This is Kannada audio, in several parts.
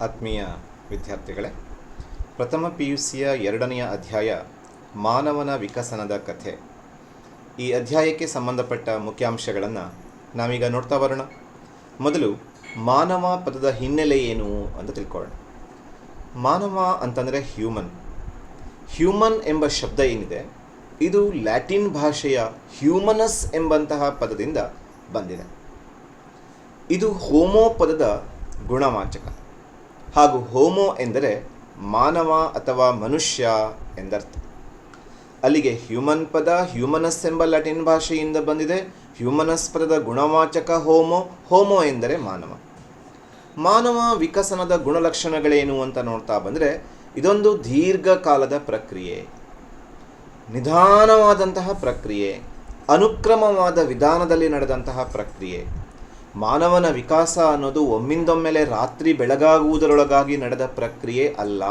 ಆತ್ಮೀಯ ವಿದ್ಯಾರ್ಥಿಗಳೇ, ಪ್ರಥಮ ಪಿ ಯು ಸಿಯ ಎರಡನೆಯ ಅಧ್ಯಾಯ, ಮಾನವನ ವಿಕಸನದ ಕಥೆ. ಈ ಅಧ್ಯಾಯಕ್ಕೆ ಸಂಬಂಧಪಟ್ಟ ಮುಖ್ಯಾಂಶಗಳನ್ನು ನಾವೀಗ ನೋಡ್ತಾ ಬರೋಣ. ಮೊದಲು ಮಾನವ ಪದದ ಹಿನ್ನೆಲೆ ಏನು ಅಂತ ತಿಳ್ಕೊಳ್ಳೋಣ. ಮಾನವ ಅಂತಂದರೆ ಹ್ಯೂಮನ್ ಹ್ಯೂಮನ್ ಎಂಬ ಶಬ್ದ ಏನಿದೆ? ಇದು ಲ್ಯಾಟಿನ್ ಭಾಷೆಯ ಹ್ಯೂಮನಸ್ ಎಂಬಂತಹ ಪದದಿಂದ ಬಂದಿದೆ. ಇದು ಹೋಮೋ ಪದದ ಗುಣವಾಚಕ. ಹಾಗೂ ಹೋಮೋ ಎಂದರೆ ಮಾನವ ಅಥವಾ ಮನುಷ್ಯ ಎಂದರ್ಥ. ಅಲ್ಲಿಗೆ ಹ್ಯೂಮನ್ ಪದ ಹ್ಯೂಮನಸ್ ಎಂಬ ಲ್ಯಾಟಿನ್ ಭಾಷೆಯಿಂದ ಬಂದಿದೆ. ಹ್ಯೂಮನಸ್ ಪದದ ಗುಣವಾಚಕ ಹೋಮೋ ಹೋಮೋ ಎಂದರೆ ಮಾನವ. ಮಾನವ ವಿಕಸನದ ಗುಣಲಕ್ಷಣಗಳೇನು ಅಂತ ನೋಡ್ತಾ ಬಂದರೆ ಇದೊಂದು ದೀರ್ಘಕಾಲದ ಪ್ರಕ್ರಿಯೆ. ನಿಧಾನವಾದಂತಹ ಪ್ರಕ್ರಿಯೆ, ಅನುಕ್ರಮವಾದ ವಿಧಾನದಲ್ಲಿ ನಡೆದಂತಹ ಪ್ರಕ್ರಿಯೆ. ಮಾನವನ ವಿಕಾಸ ಅನ್ನೋದು ಒಮ್ಮಿಂದೊಮ್ಮೆಲೆ ರಾತ್ರಿ ಬೆಳಗಾಗುವುದರೊಳಗಾಗಿ ನಡೆದ ಪ್ರಕ್ರಿಯೆ ಅಲ್ಲ.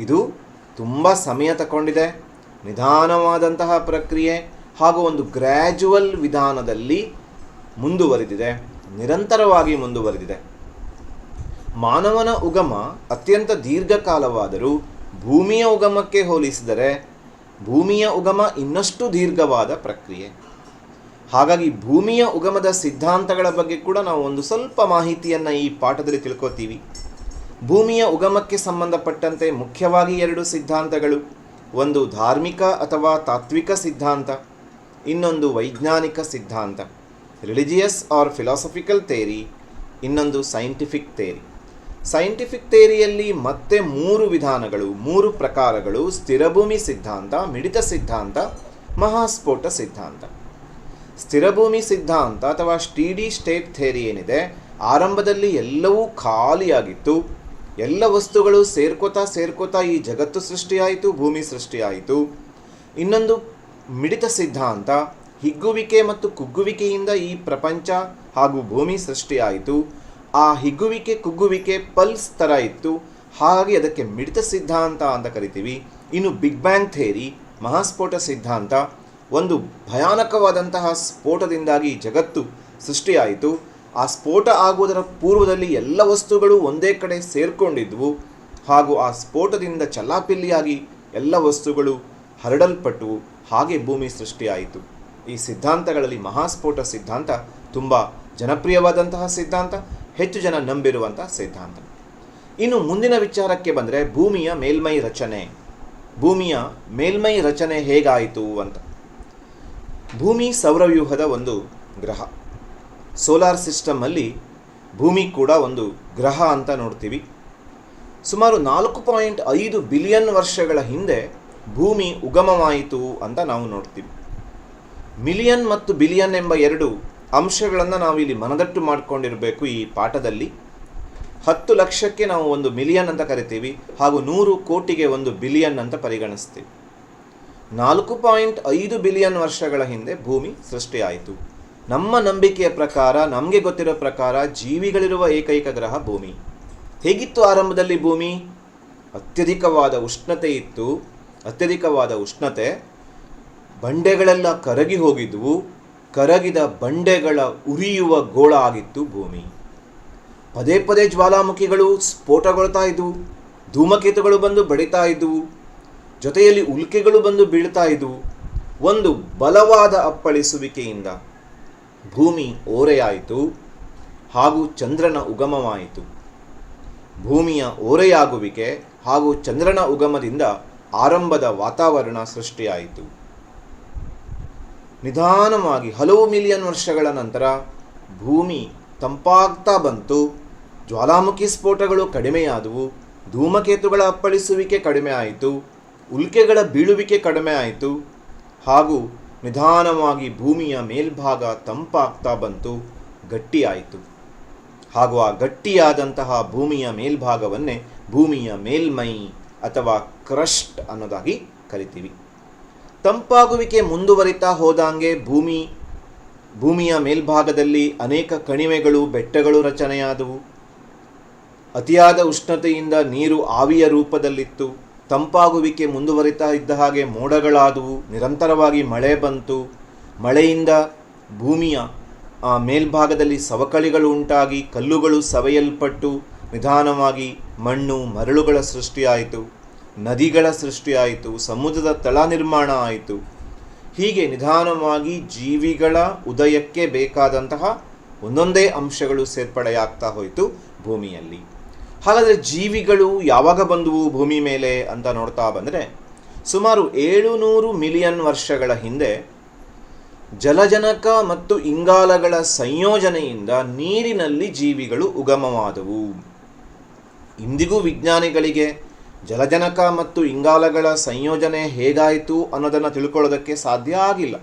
ಇದು ತುಂಬ ಸಮಯ ತಗೊಂಡಿದೆ ನಿಧಾನವಾದಂತಹ ಪ್ರಕ್ರಿಯೆ ಹಾಗೂ ಒಂದು ಗ್ರ್ಯಾಜುವಲ್ ವಿಧಾನದಲ್ಲಿ ಮುಂದುವರೆದಿದೆ. ನಿರಂತರವಾಗಿ ಮುಂದುವರೆದಿದೆ. ಮಾನವನ ಉಗಮ ಅತ್ಯಂತ ದೀರ್ಘಕಾಲವಾದರೂ ಭೂಮಿಯ ಉಗಮಕ್ಕೆ ಹೋಲಿಸಿದರೆ ಭೂಮಿಯ ಉಗಮ ಇನ್ನಷ್ಟು ದೀರ್ಘವಾದ ಪ್ರಕ್ರಿಯೆ. ಹಾಗಾಗಿ ಭೂಮಿಯ ಉಗಮದ ಸಿದ್ಧಾಂತಗಳ ಬಗ್ಗೆ ಕೂಡ ನಾವು ಒಂದು ಸ್ವಲ್ಪ ಮಾಹಿತಿಯನ್ನು ಈ ಪಾಠದಲ್ಲಿ ತಿಳ್ಕೊತೀವಿ. ಭೂಮಿಯ ಉಗಮಕ್ಕೆ ಸಂಬಂಧಪಟ್ಟಂತೆ ಮುಖ್ಯವಾಗಿ ಎರಡು ಸಿದ್ಧಾಂತಗಳು, ಒಂದು ಧಾರ್ಮಿಕ ಅಥವಾ ತಾತ್ವಿಕ ಸಿದ್ಧಾಂತ, ಇನ್ನೊಂದು ವೈಜ್ಞಾನಿಕ ಸಿದ್ಧಾಂತ ರಿಲಿಜಿಯಸ್ ಆರ್ ಫಿಲಾಸಫಿಕಲ್ ಥೇರಿ ಇನ್ನೊಂದು ಸೈಂಟಿಫಿಕ್ ಥೇರಿ ಸೈಂಟಿಫಿಕ್ ಥೇರಿಯಲ್ಲಿ ಮತ್ತೆ ಮೂರು ವಿಧಾನಗಳು, ಮೂರು ಪ್ರಕಾರಗಳು, ಸ್ಥಿರಭೂಮಿ ಸಿದ್ಧಾಂತ, ಮಿಡಿತ ಸಿದ್ಧಾಂತ, ಮಹಾಸ್ಫೋಟ ಸಿದ್ಧಾಂತ. ಸ್ಥಿರಭೂಮಿ ಸಿದ್ಧಾಂತ ಅಥವಾ ಸ್ಟೀಡಿ ಸ್ಟೇಟ್ ಥೇರಿ ಏನಿದೆ, ಆರಂಭದಲ್ಲಿ ಎಲ್ಲವೂ ಖಾಲಿಯಾಗಿತ್ತು. ಎಲ್ಲ ವಸ್ತುಗಳು ಸೇರ್ಕೋತಾ ಸೇರ್ಕೋತಾ ಈ ಜಗತ್ತು ಸೃಷ್ಟಿಯಾಯಿತು, ಭೂಮಿ ಸೃಷ್ಟಿಯಾಯಿತು. ಇನ್ನೊಂದು ಮಿಡಿತ ಸಿದ್ಧಾಂತ, ಹಿಗ್ಗುವಿಕೆ ಮತ್ತು ಕುಗ್ಗುವಿಕೆಯಿಂದ ಈ ಪ್ರಪಂಚ ಹಾಗೂ ಭೂಮಿ ಸೃಷ್ಟಿಯಾಯಿತು. ಆ ಹಿಗ್ಗುವಿಕೆ, ಕುಗ್ಗುವಿಕೆ ಪಲ್ಸ್ ಥರ ಇತ್ತು. ಹಾಗಾಗಿ ಅದಕ್ಕೆ ಮಿಡಿತ ಸಿದ್ಧಾಂತ ಅಂತ ಕರಿತೀವಿ. ಇನ್ನು ಬಿಗ್ ಬ್ಯಾಂಗ್ ಥೇರಿ ಮಹಾಸ್ಫೋಟ ಸಿದ್ಧಾಂತ ಒಂದು ಭಯಾನಕವಾದಂತಹ ಸ್ಫೋಟದಿಂದಾಗಿ ಜಗತ್ತು ಸೃಷ್ಟಿಯಾಯಿತು. ಆ ಸ್ಫೋಟ ಆಗುವುದರ ಪೂರ್ವದಲ್ಲಿ ಎಲ್ಲ ವಸ್ತುಗಳು ಒಂದೇ ಕಡೆ ಸೇರಿಕೊಂಡಿದ್ವು. ಹಾಗೂ ಆ ಸ್ಫೋಟದಿಂದ ಚಲ್ಲಾಪಿಲ್ಲಿಯಾಗಿ ಎಲ್ಲ ವಸ್ತುಗಳು ಹರಡಲ್ಪಟ್ಟವು ಹಾಗೆ ಭೂಮಿ ಸೃಷ್ಟಿಯಾಯಿತು. ಈ ಸಿದ್ಧಾಂತಗಳಲ್ಲಿ ಮಹಾಸ್ಫೋಟ ಸಿದ್ಧಾಂತ ತುಂಬ ಜನಪ್ರಿಯವಾದಂತಹ ಸಿದ್ಧಾಂತ, ಹೆಚ್ಚು ಜನ ನಂಬಿರುವಂತಹ ಸಿದ್ಧಾಂತ. ಇನ್ನು ಮುಂದಿನ ವಿಚಾರಕ್ಕೆ ಬಂದರೆ ಭೂಮಿಯ ಮೇಲ್ಮೈ ರಚನೆ. ಭೂಮಿಯ ಮೇಲ್ಮೈ ರಚನೆ ಹೇಗಾಯಿತು ಅಂತ. ಭೂಮಿ ಸೌರವ್ಯೂಹದ ಒಂದು ಗ್ರಹ. ಸೋಲಾರ್ ಸಿಸ್ಟಮಲ್ಲಿ ಭೂಮಿ ಕೂಡ ಒಂದು ಗ್ರಹ ಅಂತ ನೋಡ್ತೀವಿ. ಸುಮಾರು ನಾಲ್ಕು ಪಾಯಿಂಟ್ ಐದು ಬಿಲಿಯನ್ ವರ್ಷಗಳ ಹಿಂದೆ ಭೂಮಿ ಉಗಮವಾಯಿತು ಅಂತ ನಾವು ನೋಡ್ತೀವಿ. ಮಿಲಿಯನ್ ಮತ್ತು ಬಿಲಿಯನ್ ಎಂಬ ಎರಡು ಅಂಶಗಳನ್ನು ನಾವು ಇಲ್ಲಿ ಮನದಟ್ಟು ಮಾಡಿಕೊಂಡಿರಬೇಕು ಈ ಪಾಠದಲ್ಲಿ. ಹತ್ತು ಲಕ್ಷಕ್ಕೆ ನಾವು ಒಂದು ಮಿಲಿಯನ್ ಅಂತ ಕರಿತೀವಿ ಹಾಗೂ ನೂರು ಕೋಟಿಗೆ ಒಂದು ಬಿಲಿಯನ್ ಅಂತ ಪರಿಗಣಿಸ್ತೀವಿ. ನಾಲ್ಕು ಪಾಯಿಂಟ್ ಐದು ಬಿಲಿಯನ್ ವರ್ಷಗಳ ಹಿಂದೆ ಭೂಮಿ ಸೃಷ್ಟಿಯಾಯಿತು. ನಮ್ಮ ನಂಬಿಕೆಯ ಪ್ರಕಾರ, ನಮಗೆ ಗೊತ್ತಿರೋ ಪ್ರಕಾರ ಜೀವಿಗಳಿರುವ ಏಕೈಕ ಗ್ರಹ ಭೂಮಿ. ಹೇಗಿತ್ತು ಆರಂಭದಲ್ಲಿ ಭೂಮಿ? ಅತ್ಯಧಿಕವಾದ ಉಷ್ಣತೆ ಇತ್ತು. ಅತ್ಯಧಿಕವಾದ ಉಷ್ಣತೆ. ಬಂಡೆಗಳೆಲ್ಲ ಕರಗಿ ಹೋಗಿದ್ವು. ಕರಗಿದ ಬಂಡೆಗಳ ಉರಿಯುವ ಗೋಳ ಆಗಿತ್ತು ಭೂಮಿ. ಪದೇ ಪದೇ ಜ್ವಾಲಾಮುಖಿಗಳು ಸ್ಫೋಟಗೊಳ್ತಾ ಇದ್ವು. ಧೂಮಕೇತುಗಳು ಬಂದು ಬಡಿತಾ ಇದ್ವು. ಜೊತೆಯಲ್ಲಿ ಉಲ್ಕೆಗಳು ಬಂದು ಬೀಳ್ತಾ ಇದ್ವು ಒಂದು ಬಲವಾದ ಅಪ್ಪಳಿಸುವಿಕೆಯಿಂದ ಭೂಮಿ ಓರೆಯಾಯಿತು ಹಾಗೂ ಚಂದ್ರನ ಉಗಮವಾಯಿತು. ಭೂಮಿಯ ಓರೆಯಾಗುವಿಕೆ ಹಾಗೂ ಚಂದ್ರನ ಉಗಮದಿಂದ ಆರಂಭದ ವಾತಾವರಣ ಸೃಷ್ಟಿಯಾಯಿತು. ನಿಧಾನವಾಗಿ ಹಲವು ಮಿಲಿಯನ್ ವರ್ಷಗಳ ನಂತರ ಭೂಮಿ ತಂಪಾಗ್ತಾ ಬಂತು. ಜ್ವಾಲಾಮುಖಿ ಸ್ಫೋಟಗಳು ಕಡಿಮೆಯಾದವು. ಧೂಮಕೇತುಗಳ ಅಪ್ಪಳಿಸುವಿಕೆ ಕಡಿಮೆ ಆಯಿತು ಉಲ್ಕೆಗಳ ಬೀಳುವಿಕೆ ಕಡಿಮೆ ಆಯಿತು ಹಾಗೂ ನಿಧಾನವಾಗಿ ಭೂಮಿಯ ಮೇಲ್ಭಾಗ ತಂಪಾಗ್ತಾ ಬಂತು, ಗಟ್ಟಿಯಾಯಿತು. ಹಾಗೂ ಆ ಗಟ್ಟಿಯಾದಂತಹ ಭೂಮಿಯ ಮೇಲ್ಭಾಗವನ್ನೇ ಭೂಮಿಯ ಮೇಲ್ಮೈ ಅಥವಾ ಕ್ರಷ್ಟ್ ಅನ್ನೋದಾಗಿ ಕರಿತೀವಿ. ತಂಪಾಗುವಿಕೆ ಮುಂದುವರಿತಾ ಹೋದಂಗೆ ಭೂಮಿ, ಭೂಮಿಯ ಮೇಲ್ಭಾಗದಲ್ಲಿ ಅನೇಕ ಕಣಿವೆಗಳು, ಬೆಟ್ಟಗಳು ರಚನೆಯಾದವು. ಅತಿಯಾದ ಉಷ್ಣತೆಯಿಂದ ನೀರು ಆವಿಯ ರೂಪದಲ್ಲಿತ್ತು. ತಂಪಾಗುವಿಕೆ ಮುಂದುವರಿತಾ ಇದ್ದ ಹಾಗೆ ಮೋಡಗಳಾದವು. ನಿರಂತರವಾಗಿ ಮಳೆ ಬಂತು. ಮಳೆಯಿಂದ ಭೂಮಿಯ ಮೇಲ್ಭಾಗದಲ್ಲಿ ಸವಕಳಿಗಳು ಉಂಟಾಗಿ ಕಲ್ಲುಗಳು ಸವೆಯಲ್ಪಟ್ಟು ನಿಧಾನವಾಗಿ ಮಣ್ಣು ಮರಳುಗಳ ಸೃಷ್ಟಿಯಾಯಿತು. ನದಿಗಳ ಸೃಷ್ಟಿಯಾಯಿತು. ಸಮುದ್ರದ ತಳ ನಿರ್ಮಾಣ ಆಯಿತು. ಹೀಗೆ ನಿಧಾನವಾಗಿ ಜೀವಿಗಳ ಉದಯಕ್ಕೆ ಬೇಕಾದಂತಹ ಒಂದೊಂದೇ ಅಂಶಗಳು ಸೇರ್ಪಡೆಯಾಗ್ತಾ ಹೋಯಿತು ಭೂಮಿಯಲ್ಲಿ. ಹಾಗಾದರೆ ಜೀವಿಗಳು ಯಾವಾಗ ಬಂದವು ಭೂಮಿ ಮೇಲೆ ಅಂತ ನೋಡ್ತಾ ಬಂದರೆ ಸುಮಾರು ಏಳುನೂರು ಮಿಲಿಯನ್ ವರ್ಷಗಳ ಹಿಂದೆ ಜಲಜನಕ ಮತ್ತು ಇಂಗಾಲಗಳ ಸಂಯೋಜನೆಯಿಂದ ನೀರಿನಲ್ಲಿ ಜೀವಿಗಳು ಉಗಮವಾದವು. ಇಂದಿಗೂ ವಿಜ್ಞಾನಿಗಳಿಗೆ ಜಲಜನಕ ಮತ್ತು ಇಂಗಾಲಗಳ ಸಂಯೋಜನೆ ಹೇಗಾಯಿತು ಅನ್ನೋದನ್ನು ತಿಳ್ಕೊಳ್ಳೋದಕ್ಕೆ ಸಾಧ್ಯ ಆಗಿಲ್ಲ.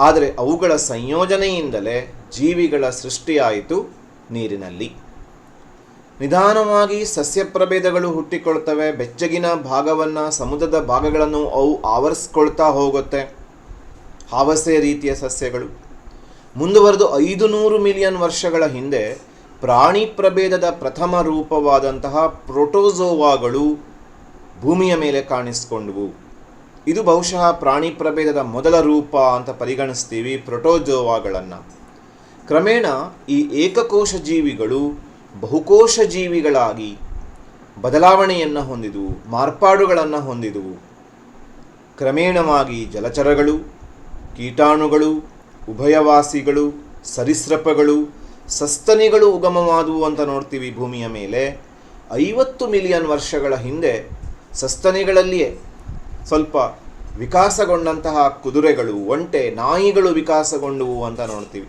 ಆದರೆ ಅವುಗಳ ಸಂಯೋಜನೆಯಿಂದಲೇ ಜೀವಿಗಳ ಸೃಷ್ಟಿಯಾಯಿತು ನೀರಿನಲ್ಲಿ. ನಿಧಾನವಾಗಿ ಸಸ್ಯ ಪ್ರಭೇದಗಳು ಹುಟ್ಟಿಕೊಳ್ತವೆ, ಬೆಚ್ಚಗಿನ ಭಾಗವನ್ನು ಸಮುದ್ರದ ಭಾಗಗಳನ್ನು ಅವು ಆವರಿಸ್ಕೊಳ್ತಾ ಹೋಗುತ್ತೆ. ಹಾವಸೆ ರೀತಿಯ ಸಸ್ಯಗಳು. ಮುಂದುವರೆದು ಐದು ನೂರು ಮಿಲಿಯನ್ ವರ್ಷಗಳ ಹಿಂದೆ ಪ್ರಾಣಿ ಪ್ರಭೇದದ ಪ್ರಥಮ ರೂಪವಾದಂತಹ ಪ್ರೋಟೋಝೋವಾಗಳು ಭೂಮಿಯ ಮೇಲೆ ಕಾಣಿಸಿಕೊಂಡವು. ಇದು ಬಹುಶಃ ಪ್ರಾಣಿ ಪ್ರಭೇದದ ಮೊದಲ ರೂಪ ಅಂತ ಪರಿಗಣಿಸ್ತೀವಿ ಪ್ರೋಟೋಜೋವಾಗಳನ್ನು ಕ್ರಮೇಣ ಈ ಏಕಕೋಶ ಜೀವಿಗಳು ಬಹುಕೋಶ ಜೀವಿಗಳಾಗಿ ಬದಲಾವಣೆಯನ್ನು ಹೊಂದಿದವು ಮಾರ್ಪಾಡುಗಳನ್ನು ಹೊಂದಿದವು ಕ್ರಮೇಣವಾಗಿ ಜಲಚರಗಳು, ಕೀಟಾಣುಗಳು, ಉಭಯವಾಸಿಗಳು, ಸರಿಸೃಪಗಳು, ಸಸ್ತನಿಗಳು ಉಗಮವಾದವು ಅಂತ ನೋಡ್ತೀವಿ ಭೂಮಿಯ ಮೇಲೆ. ಐವತ್ತು ಮಿಲಿಯನ್ ವರ್ಷಗಳ ಹಿಂದೆ ಸಸ್ತನಿಗಳಲ್ಲಿಯೇ ಸ್ವಲ್ಪ ವಿಕಾಸಗೊಂಡಂತಹ ಕುದುರೆಗಳು, ಒಂಟೆ, ನಾಯಿಗಳು ವಿಕಾಸಗೊಂಡವು ಅಂತ ನೋಡ್ತೀವಿ.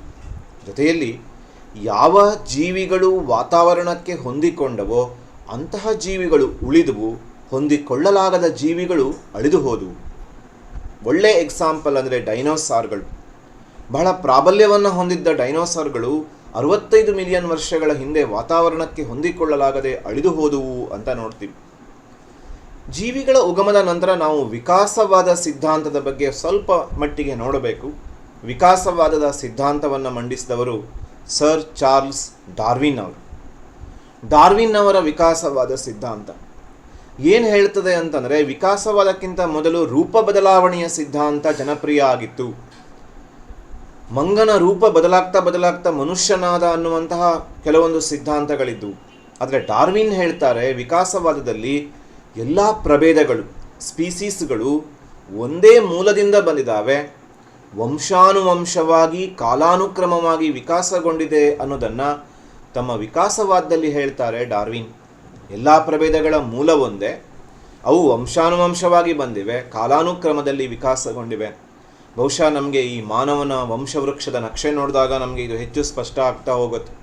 ಜೊತೆಯಲ್ಲಿ ಯಾವ ಜೀವಿಗಳು ವಾತಾವರಣಕ್ಕೆ ಹೊಂದಿಕೊಂಡವೋ ಅಂತಹ ಜೀವಿಗಳು ಉಳಿದುವು, ಹೊಂದಿಕೊಳ್ಳಲಾಗದ ಜೀವಿಗಳು ಅಳಿದು ಹೋದವು ಒಳ್ಳೆ ಎಕ್ಸಾಂಪಲ್ ಅಂದರೆ ಡೈನೋಸಾರ್ಗಳು ಬಹಳ ಪ್ರಾಬಲ್ಯವನ್ನು ಹೊಂದಿದ್ದ ಡೈನೋಸಾರ್ಗಳು ಅರವತ್ತೈದು ಮಿಲಿಯನ್ ವರ್ಷಗಳ ಹಿಂದೆ ವಾತಾವರಣಕ್ಕೆ ಹೊಂದಿಕೊಳ್ಳಲಾಗದೆ ಅಳಿದು ಹೋದುವು ಅಂತ ನೋಡ್ತೀವಿ. ಜೀವಿಗಳ ಉಗಮದ ನಂತರ ನಾವು ವಿಕಾಸವಾದ ಸಿದ್ಧಾಂತದ ಬಗ್ಗೆ ಸ್ವಲ್ಪ ಮಟ್ಟಿಗೆ ನೋಡಬೇಕು. ವಿಕಾಸವಾದದ ಸಿದ್ಧಾಂತವನ್ನು ಮಂಡಿಸಿದವರು ಸರ್ ಚಾರ್ಲ್ಸ್ ಡಾರ್ವಿನ್ ಅವರು. ಡಾರ್ವಿನ್ ಅವರ ವಿಕಾಸವಾದ ಸಿದ್ಧಾಂತ. ಏನು ಹೇಳ್ತದೆ ಅಂತಂದರೆ ವಿಕಾಸವಾದಕ್ಕಿಂತ ಮೊದಲು ರೂಪ ಬದಲಾವಣೆಯ ಸಿದ್ಧಾಂತ ಜನಪ್ರಿಯ ಆಗಿತ್ತು. ಮಂಗನ ರೂಪ ಬದಲಾಗ್ತಾ ಬದಲಾಗ್ತಾ ಮನುಷ್ಯನಾದ ಅನ್ನುವಂತಹ ಕೆಲವೊಂದು ಸಿದ್ಧಾಂತಗಳಿದ್ದವು ಆದರೆ ಡಾರ್ವಿನ್ ಹೇಳ್ತಾರೆ ವಿಕಾಸವಾದದಲ್ಲಿ ಎಲ್ಲ ಪ್ರಭೇದಗಳು ಸ್ಪೀಸೀಸ್ಗಳು ಒಂದೇ ಮೂಲದಿಂದ ಬಂದಿದ್ದಾವೆ. ವಂಶಾನುವಂಶವಾಗಿ, ಕಾಲಾನುಕ್ರಮವಾಗಿ ವಿಕಾಸಗೊಂಡಿದೆ ಅನ್ನೋದನ್ನು ತಮ್ಮ ವಿಕಾಸವಾದದಲ್ಲಿ ಹೇಳ್ತಾರೆ ಡಾರ್ವಿನ್. ಎಲ್ಲ ಪ್ರಭೇದಗಳ ಮೂಲ ಒಂದೇ ಅವು ವಂಶಾನುವಂಶವಾಗಿ ಬಂದಿವೆ, ಕಾಲಾನುಕ್ರಮದಲ್ಲಿ ವಿಕಾಸಗೊಂಡಿವೆ. ಬಹುಶಃ ನಮಗೆ ಈ ಮಾನವನ ವಂಶವೃಕ್ಷದ ನಕ್ಷೆ ನೋಡಿದಾಗ ನಮಗೆ ಇದು ಹೆಚ್ಚು ಸ್ಪಷ್ಟ ಆಗ್ತಾ ಹೋಗುತ್ತೆ.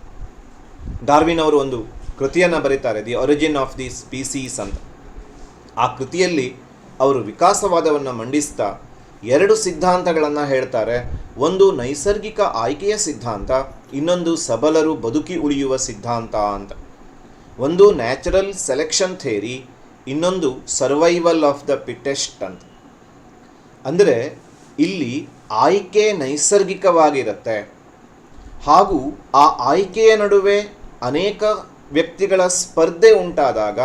ಡಾರ್ವಿನ್ ಅವರು ಒಂದು ಕೃತಿಯನ್ನು ಬರೀತಾರೆ, the origin of the species ಅಂತ. ಆ ಕೃತಿಯಲ್ಲಿ ಅವರು ವಿಕಾಸವಾದವನ್ನು ಮಂಡಿಸ್ತಾ ಎರಡು ಸಿದ್ಧಾಂತಗಳನ್ನು ಹೇಳ್ತಾರೆ. ಒಂದು ನೈಸರ್ಗಿಕ ಆಯ್ಕೆಯ ಸಿದ್ಧಾಂತ, ಇನ್ನೊಂದು ಸಬಲರು ಬದುಕಿ ಉಳಿಯುವ ಸಿದ್ಧಾಂತ ಅಂತ. ಒಂದು ನ್ಯಾಚುರಲ್ ಸೆಲೆಕ್ಷನ್ ಥೇರಿ ಇನ್ನೊಂದು ಸರ್ವೈವಲ್ ಆಫ್ ದ ಪಿಟೆಸ್ಟ್ ಅಂತ. ಅಂದರೆ ಇಲ್ಲಿ ಆಯ್ಕೆ ನೈಸರ್ಗಿಕವಾಗಿರುತ್ತೆ. ಹಾಗೂ ಆ ಆಯ್ಕೆಯ ನಡುವೆ ಅನೇಕ ವ್ಯಕ್ತಿಗಳ ಸ್ಪರ್ಧೆ ಉಂಟಾದಾಗ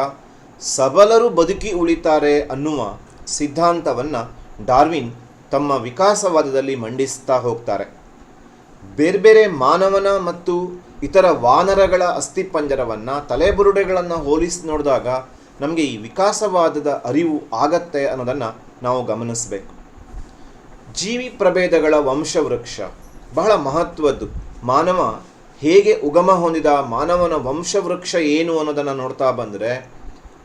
ಸಬಲರು ಬದುಕಿ ಉಳಿತಾರೆ ಅನ್ನುವ ಸಿದ್ಧಾಂತವನ್ನು ಡಾರ್ವಿನ್ ತಮ್ಮ ವಿಕಾಸವಾದದಲ್ಲಿ ಮಂಡಿಸ್ತಾ ಹೋಗ್ತಾರೆ. ಬೇರೆ ಬೇರೆ ಮಾನವನ ಮತ್ತು ಇತರ ವಾನರಗಳ ಅಸ್ಥಿಪಂಜರವನ್ನು, ತಲೆಬುರುಡೆಗಳನ್ನು ಹೋಲಿಸಿ ನೋಡಿದಾಗ ನಮಗೆ ಈ ವಿಕಾಸವಾದದ ಅರಿವು ಆಗತ್ತೆ ಅನ್ನೋದನ್ನು ನಾವು ಗಮನಿಸಬೇಕು. ಜೀವಿ ಪ್ರಭೇದಗಳ ವಂಶವೃಕ್ಷ ಬಹಳ ಮಹತ್ವದ್ದು. ಮಾನವ ಹೇಗೆ ಉಗಮ ಹೊಂದಿದ, ಮಾನವನ ವಂಶವೃಕ್ಷ ಏನು ಅನ್ನೋದನ್ನು ನೋಡ್ತಾ ಬಂದರೆ,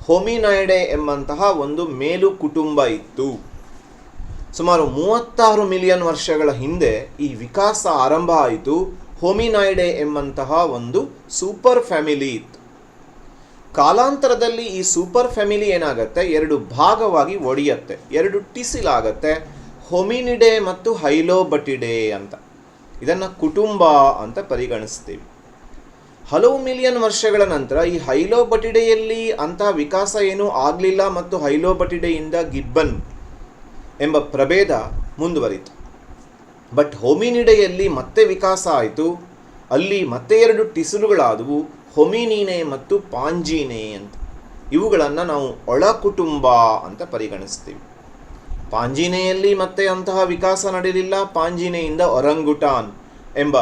ಹೋಮಿನಾಯ್ಡೆ ಎಂಬಂತಹ ಒಂದು ಮೇಲು ಕುಟುಂಬ ಇತ್ತು. ಸುಮಾರು ಮೂವತ್ತಾರು ಮಿಲಿಯನ್ ವರ್ಷಗಳ ಹಿಂದೆ ಈ ವಿಕಾಸ ಆರಂಭ ಆಯಿತು. ಹೋಮಿನಾಯ್ಡೆ ಎಂಬಂತಹ ಒಂದು ಸೂಪರ್ ಫ್ಯಾಮಿಲಿ ಇತ್ತು. ಕಾಲಾಂತರದಲ್ಲಿ ಈ ಸೂಪರ್ ಫ್ಯಾಮಿಲಿ ಏನಾಗುತ್ತೆ? ಎರಡು ಭಾಗವಾಗಿ ಒಡೆಯುತ್ತೆ. ಎರಡು ಟಿಸಿಲಾಗತ್ತೆ. ಹೊಮಿನಿಡೆ ಮತ್ತು ಹೈಲೋಬಟಿಡೆ ಅಂತ. ಇದನ್ನು ಕುಟುಂಬ ಅಂತ ಪರಿಗಣಿಸ್ತೀವಿ. ಹಲವು ಮಿಲಿಯನ್ ವರ್ಷಗಳ ನಂತರ ಈ ಹೈಲೋಬಟಿಡೆಯಲ್ಲಿ ಅಂತಹ ವಿಕಾಸ ಏನೂ ಆಗಲಿಲ್ಲ ಮತ್ತು ಹೈಲೋಬಟಿಡೆಯಿಂದ ಗಿಬ್ಬನ್ ಎಂಬ ಪ್ರಭೇದ ಮುಂದುವರಿತು. ಬಟ್ ಹೋಮಿನಿಡೆಯಲ್ಲಿ ಮತ್ತೆ ವಿಕಾಸ ಆಯಿತು. ಅಲ್ಲಿ ಮತ್ತೆ ಎರಡು ಟಿಸುಲುಗಳಾದವು, ಹೊಮಿನೀನೆ ಮತ್ತು ಪಾಂಜೀನೆ ಅಂತ. ಇವುಗಳನ್ನು ನಾವು ಒಳ ಕುಟುಂಬ ಅಂತ ಪರಿಗಣಿಸ್ತೀವಿ. ಪಾಂಜಿನೆಯಲ್ಲಿ ಮತ್ತೆ ಅಂತಹ ವಿಕಾಸ ನಡೆಯಲಿಲ್ಲ ಪಾಂಜಿನೆಯಿಂದ ಒರಂಗುಟಾನ್ ಎಂಬ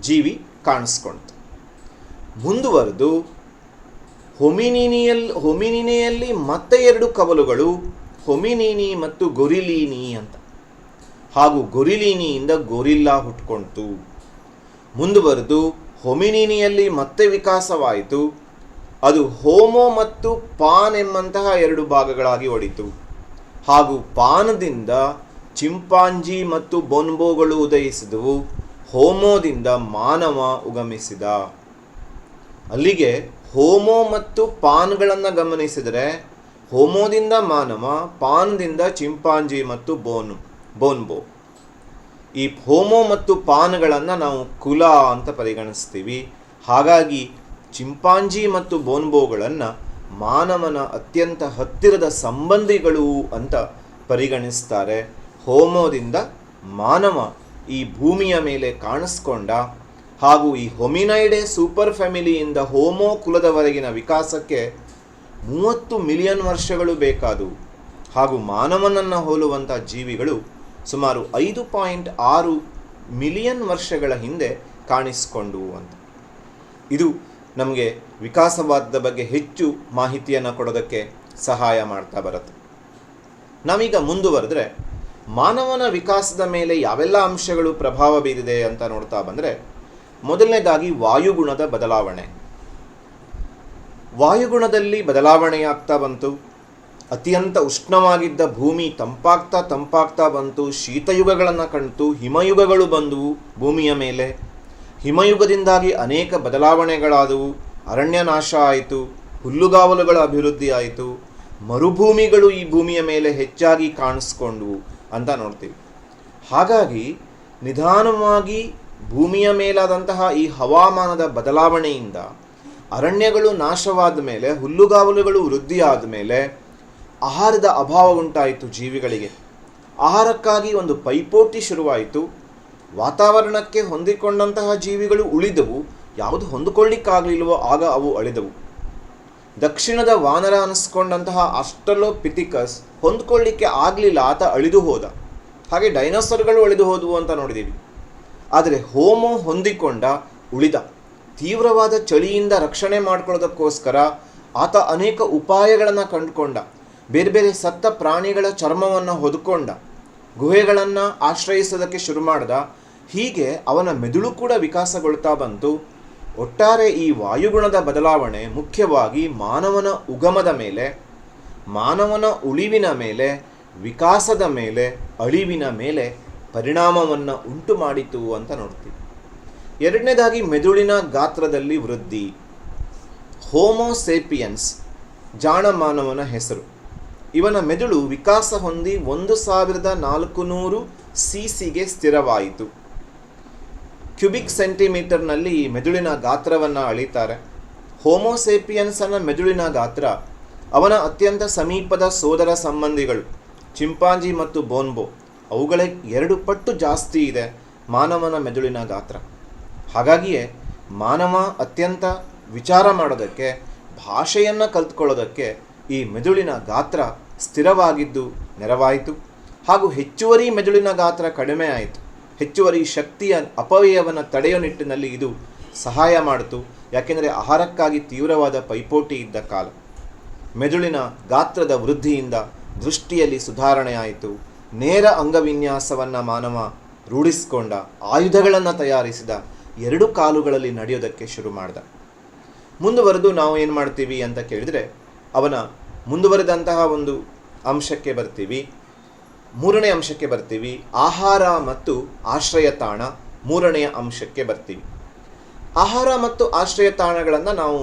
ಜೀವಿ ಕಾಣಿಸ್ಕೊಳ್ತು ಮುಂದುವರೆದು ಹೊಮಿನಿನಿಯಲ್, ಹೊಮಿನಿನೆಯಲ್ಲಿ ಮತ್ತೆ ಎರಡು ಕವಲುಗಳು ಹೊಮಿನಿನಿ ಮತ್ತು ಗೊರಿಲೀನಿ ಅಂತ. ಹಾಗೂ ಗೊರಿಲೀನಿಯಿಂದ ಗೊರಿಲ್ಲಾ ಹುಟ್ಕೊಳ್ತು ಮುಂದುವರೆದು ಹೊಮಿನೀನಿಯಲ್ಲಿ ಮತ್ತೆ ವಿಕಾಸವಾಯಿತು. ಅದು ಹೋಮೋ ಮತ್ತು ಪಾನ್ ಎಂಬಂತಹ ಎರಡು ಭಾಗಗಳಾಗಿ ಒಡಿತು. ಹಾಗೂ ಪಾನದಿಂದ ಚಿಂಪಾಂಜಿ ಮತ್ತು ಬೊನ್ಬೋಗಳು ಉದಯಿಸಿದವು. ಹೋಮೋದಿಂದ ಮಾನವ ಉಗಮಿಸಿದ. ಅಲ್ಲಿಗೆ ಹೋಮೋ ಮತ್ತು ಪಾನ್ಗಳನ್ನು ಗಮನಿಸಿದರೆ ಹೋಮೋದಿಂದ ಮಾನವ ಪಾನ್ದಿಂದ ಚಿಂಪಾಂಜಿ ಮತ್ತು ಬೋನು, ಬೋನ್ಬೋ. ಈ ಹೋಮೋ ಮತ್ತು ಪಾನ್ಗಳನ್ನು ನಾವು ಕುಲ ಅಂತ ಪರಿಗಣಿಸ್ತೀವಿ. ಹಾಗಾಗಿ ಚಿಂಪಾಂಜಿ ಮತ್ತು ಬೋನ್ಬೋಗಳನ್ನು ಮಾನವನ ಅತ್ಯಂತ ಹತ್ತಿರದ ಸಂಬಂಧಿಗಳು ಅಂತ ಪರಿಗಣಿಸ್ತಾರೆ. ಹೋಮೋದಿಂದ ಮಾನವ ಈ ಭೂಮಿಯ ಮೇಲೆ ಕಾಣಿಸ್ಕೊಂಡ ಹಾಗೂ ಈ ಹೊಮಿನೈಡೆ ಸೂಪರ್ ಫ್ಯಾಮಿಲಿಯಿಂದ ಹೋಮೋ ಕುಲದವರೆಗಿನ ವಿಕಾಸಕ್ಕೆ ಮೂವತ್ತು ಮಿಲಿಯನ್ ವರ್ಷಗಳು ಬೇಕಾದವು. ಹಾಗೂ ಮಾನವನನ್ನು ಹೋಲುವಂಥ ಜೀವಿಗಳು ಸುಮಾರು ಐದು ಪಾಯಿಂಟ್ ಆರು ಮಿಲಿಯನ್ ವರ್ಷಗಳ ಹಿಂದೆ ಕಾಣಿಸಿಕೊಂಡವು ಅಂತ. ಇದು ನಮಗೆ ವಿಕಾಸವಾದದ ಬಗ್ಗೆ ಹೆಚ್ಚು ಮಾಹಿತಿಯನ್ನು ಕೊಡೋದಕ್ಕೆ ಸಹಾಯ ಮಾಡ್ತಾ ಬರುತ್ತೆ. ನಾವೀಗ ಮುಂದುವರೆದ್ರೆ ಮಾನವನ ವಿಕಾಸದ ಮೇಲೆ ಯಾವೆಲ್ಲ ಅಂಶಗಳು ಪ್ರಭಾವ ಬೀರಿದೆ ಅಂತ ನೋಡ್ತಾ ಬಂದರೆ, ಮೊದಲನೇದಾಗಿ ವಾಯುಗುಣದ ಬದಲಾವಣೆ. ವಾಯುಗುಣದಲ್ಲಿ ಬದಲಾವಣೆಯಾಗ್ತಾ ಬಂತು. ಅತ್ಯಂತ ಉಷ್ಣವಾಗಿದ್ದ ಭೂಮಿ ತಂಪಾಗ್ತಾ ತಂಪಾಗ್ತಾ ಬಂತು. ಶೀತಯುಗಗಳನ್ನು ಕಣ್ತು ಹಿಮಯುಗಗಳು ಬಂದವು ಭೂಮಿಯ ಮೇಲೆ. ಹಿಮಯುಗದಿಂದಾಗಿ ಅನೇಕ ಬದಲಾವಣೆಗಳಾದವು. ಅರಣ್ಯ ನಾಶ ಆಯಿತು, ಹುಲ್ಲುಗಾವಲುಗಳ ಅಭಿವೃದ್ಧಿ ಆಯಿತು. ಮರುಭೂಮಿಗಳು ಈ ಭೂಮಿಯ ಮೇಲೆ ಹೆಚ್ಚಾಗಿ ಕಾಣಿಸ್ಕೊಂಡವು ಅಂತ ನೋಡ್ತೀವಿ. ಹಾಗಾಗಿ ನಿಧಾನವಾಗಿ ಭೂಮಿಯ ಮೇಲಾದಂತಹ ಈ ಹವಾಮಾನದ ಬದಲಾವಣೆಯಿಂದ ಅರಣ್ಯಗಳು ನಾಶವಾದ ಮೇಲೆ, ಹುಲ್ಲುಗಾವಲುಗಳು ವೃದ್ಧಿಯಾದ ಮೇಲೆ ಆಹಾರದ ಅಭಾವ ಉಂಟಾಯಿತು ಜೀವಿಗಳಿಗೆ. ಆಹಾರಕ್ಕಾಗಿ ಒಂದು ಪೈಪೋಟಿ ಶುರುವಾಯಿತು. ವಾತಾವರಣಕ್ಕೆ ಹೊಂದಿಕೊಂಡಂತಹ ಜೀವಿಗಳು ಉಳಿದವು. ಯಾವುದು ಹೊಂದಿಕೊಳ್ಳಿಕ್ಕಾಗಲಿಲ್ವೋ ಆಗ ಅವು ಅಳಿದವು. ದಕ್ಷಿಣದ ವಾನರ ಅನಿಸ್ಕೊಂಡಂತಹ ಅಷ್ಟಲೋ ಪಿಥಿಕಸ್ ಹೊಂದ್ಕೊಳ್ಳಿಕ್ಕೆ ಆಗಲಿಲ್ಲ, ಆತ ಅಳಿದು ಹೋದ. ಹಾಗೆ ಡೈನೋಸರ್ಗಳು ಅಳಿದು ಹೋದವು ಅಂತ ನೋಡಿದ್ದೀವಿ ಆದರೆ ಹೋಮೋ ಹೊಂದಿಕೊಂಡ, ಉಳಿದ. ತೀವ್ರವಾದ ಚಳಿಯಿಂದ ರಕ್ಷಣೆ ಮಾಡ್ಕೊಳ್ಳೋದಕ್ಕೋಸ್ಕರ ಆತ ಅನೇಕ ಉಪಾಯಗಳನ್ನು ಕಂಡುಕೊಂಡ. ಬೇರೆ ಬೇರೆ ಸತ್ತ ಪ್ರಾಣಿಗಳ ಚರ್ಮವನ್ನು ಹೊದ್ಕೊಂಡ. ಗುಹೆಗಳನ್ನು ಆಶ್ರಯಿಸೋದಕ್ಕೆ ಶುರು ಮಾಡ್ದ. ಹೀಗೆ ಅವನ ಮೆದುಳು ಕೂಡ ವಿಕಾಸಗೊಳ್ತಾ ಬಂತು. ಒಟ್ಟಾರೆ ಈ ವಾಯುಗುಣದ ಬದಲಾವಣೆ ಮುಖ್ಯವಾಗಿ ಮಾನವನ ಉಗಮದ ಮೇಲೆ, ಮಾನವನ ಉಳಿವಿನ ಮೇಲೆ, ವಿಕಾಸದ ಮೇಲೆ, ಅಳಿವಿನ ಮೇಲೆ ಪರಿಣಾಮವನ್ನು ಉಂಟು ಮಾಡಿತು ಅಂತ ನೋಡ್ತೀವಿ. ಎರಡನೇದಾಗಿ ಮೆದುಳಿನ ಗಾತ್ರದಲ್ಲಿ ವೃದ್ಧಿ. ಹೋಮೋಸೇಪಿಯನ್ಸ್ ಜಾಣಮಾನವನ ಹೆಸರು. ಇವನ ಮೆದುಳು ವಿಕಾಸ ಹೊಂದಿ ಒಂದು ಸಾವಿರದ ನಾಲ್ಕು ನೂರು ಸಿ ಸಿಗೆ ಸ್ಥಿರವಾಯಿತು. ಕ್ಯೂಬಿಕ್ ಸೆಂಟಿಮೀಟರ್ನಲ್ಲಿ ಮೆದುಳಿನ ಗಾತ್ರವನ್ನು ಅಳೀತಾರೆ. ಹೋಮೋಸೇಪಿಯನ್ಸನ ಮೆದುಳಿನ ಗಾತ್ರ ಅವನ ಅತ್ಯಂತ ಸಮೀಪದ ಸೋದರ ಸಂಬಂಧಿಗಳು ಚಿಂಪಾಂಜಿ ಮತ್ತು ಬೋನ್ಬೋ. ಅವುಗಳ ಎರಡು ಪಟ್ಟು ಜಾಸ್ತಿ ಇದೆ ಮಾನವನ ಮೆದುಳಿನ ಗಾತ್ರ. ಹಾಗಾಗಿಯೇ ಮಾನವ ಅತ್ಯಂತ ವಿಚಾರ ಮಾಡೋದಕ್ಕೆ, ಭಾಷೆಯನ್ನು ಕಲ್ತ್ಕೊಳ್ಳೋದಕ್ಕೆ ಈ ಮೆದುಳಿನ ಗಾತ್ರ ಸ್ಥಿರವಾಗಿದ್ದು ನೆರವಾಯಿತು. ಹಾಗೂ ಹೆಚ್ಚುವರಿ ಮೆದುಳಿನ ಗಾತ್ರ ಕಡಿಮೆ ಆಯಿತು. ಹೆಚ್ಚುವರಿ ಶಕ್ತಿಯ ಅಪವ್ಯಯವನ್ನು ತಡೆಯೋ ನಿಟ್ಟಿನಲ್ಲಿ ಇದು ಸಹಾಯ ಮಾಡಿತು. ಯಾಕೆಂದರೆ ಆಹಾರಕ್ಕಾಗಿ ತೀವ್ರವಾದ ಪೈಪೋಟಿ ಇದ್ದ ಕಾಲ. ಮೆದುಳಿನ ಗಾತ್ರದ ವೃದ್ಧಿಯಿಂದ ದೃಷ್ಟಿಯಲ್ಲಿ ಸುಧಾರಣೆ ಆಯಿತು ನೇರ ಅಂಗವಿನ್ಯಾಸವನ್ನು ಮಾನವ ರೂಢಿಸಿಕೊಂಡ ಆಯುಧಗಳನ್ನು ತಯಾರಿಸಿದ ಎರಡು ಕಾಲುಗಳಲ್ಲಿ ನಡೆಯೋದಕ್ಕೆ ಶುರು ಮಾಡ್ದ. ಮುಂದುವರೆದು ನಾವು ಏನು ಮಾಡ್ತೀವಿ ಅಂತ ಕೇಳಿದರೆ, ಅವನ ಮುಂದುವರೆದಂತಹ ಒಂದು ಅಂಶಕ್ಕೆ ಬರ್ತೀವಿ, ಮೂರನೇ ಅಂಶಕ್ಕೆ ಬರ್ತೀವಿ, ಆಹಾರ ಮತ್ತು ಆಶ್ರಯ ತಾಣ ಮೂರನೆಯ ಅಂಶಕ್ಕೆ ಬರ್ತೀವಿ. ಆಹಾರ ಮತ್ತು ಆಶ್ರಯ ತಾಣಗಳನ್ನು ನಾವು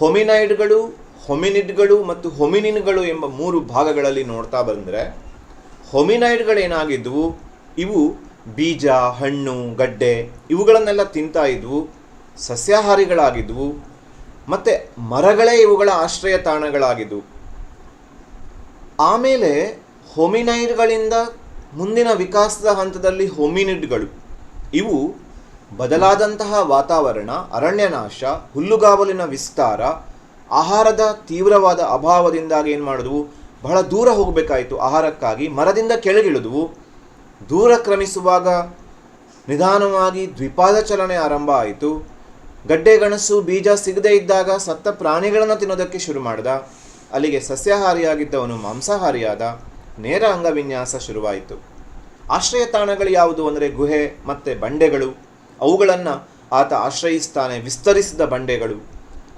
ಹೊಮಿನೈಡ್ಗಳು, ಹೊಮಿನಿಡ್ಗಳು ಮತ್ತು ಹೊಮಿನಿನ್ಗಳು ಎಂಬ ಮೂರು ಭಾಗಗಳಲ್ಲಿ ನೋಡ್ತಾ ಬಂದರೆ ಹೊಮಿನೈಡ್ಗಳೇನಾಗಿದ್ದವು ಇವು ಬೀಜ, ಹಣ್ಣು, ಗಡ್ಡೆ ಇವುಗಳನ್ನೆಲ್ಲ ತಿಂತಾ ಇದ್ವು, ಸಸ್ಯಾಹಾರಿಗಳಾಗಿದ್ವು, ಮತ್ತು ಮರಗಳೇ ಇವುಗಳ ಆಶ್ರಯ ತಾಣಗಳಾಗಿದ್ವು. ಆಮೇಲೆ ಹೊಮಿನೈಡ್ಗಳಿಂದ ಮುಂದಿನ ವಿಕಾಸದ ಹಂತದಲ್ಲಿ ಹೊಮಿನಿಡ್ಗಳು. ಇವು ಬದಲಾದಂತಹ ವಾತಾವರಣ, ಅರಣ್ಯನಾಶ, ಹುಲ್ಲುಗಾವಲಿನ ವಿಸ್ತಾರ, ಆಹಾರದ ತೀವ್ರವಾದ ಅಭಾವದಿಂದಾಗಿ ಏನು ಮಾಡಿದ್ವು ಬಹಳ ದೂರ ಹೋಗಬೇಕಾಯಿತು ಆಹಾರಕ್ಕಾಗಿ, ಮರದಿಂದ ಕೆಳಗಿಳಿದ್ವು. ದೂರ ಕ್ರಮಿಸುವಾಗ ನಿಧಾನವಾಗಿ ದ್ವಿಪಾದ ಚಲನೆ ಆರಂಭ ಆಯಿತು. ಗಡ್ಡೆ ಗೆಣಸು ಬೀಜ ಸಿಗದೇ ಇದ್ದಾಗ ಸತ್ತ ಪ್ರಾಣಿಗಳನ್ನು ತಿನ್ನೋದಕ್ಕೆ ಶುರು ಮಾಡಿದ. ಅಲ್ಲಿಗೆ ಸಸ್ಯಾಹಾರಿಯಾಗಿದ್ದವನು ಮಾಂಸಾಹಾರಿಯಾದ. ನೇರ ಅಂಗವಿನ್ಯಾಸ ಶುರುವಾಯಿತು. ಆಶ್ರಯ ತಾಣಗಳು ಯಾವುದು ಅಂದರೆ ಗುಹೆ ಮತ್ತು ಬಂಡೆಗಳು. ಅವುಗಳನ್ನು ಆತ ಆಶ್ರಯಿಸ್ತಾನೆ ವಿಸ್ತರಿಸಿದ ಬಂಡೆಗಳು.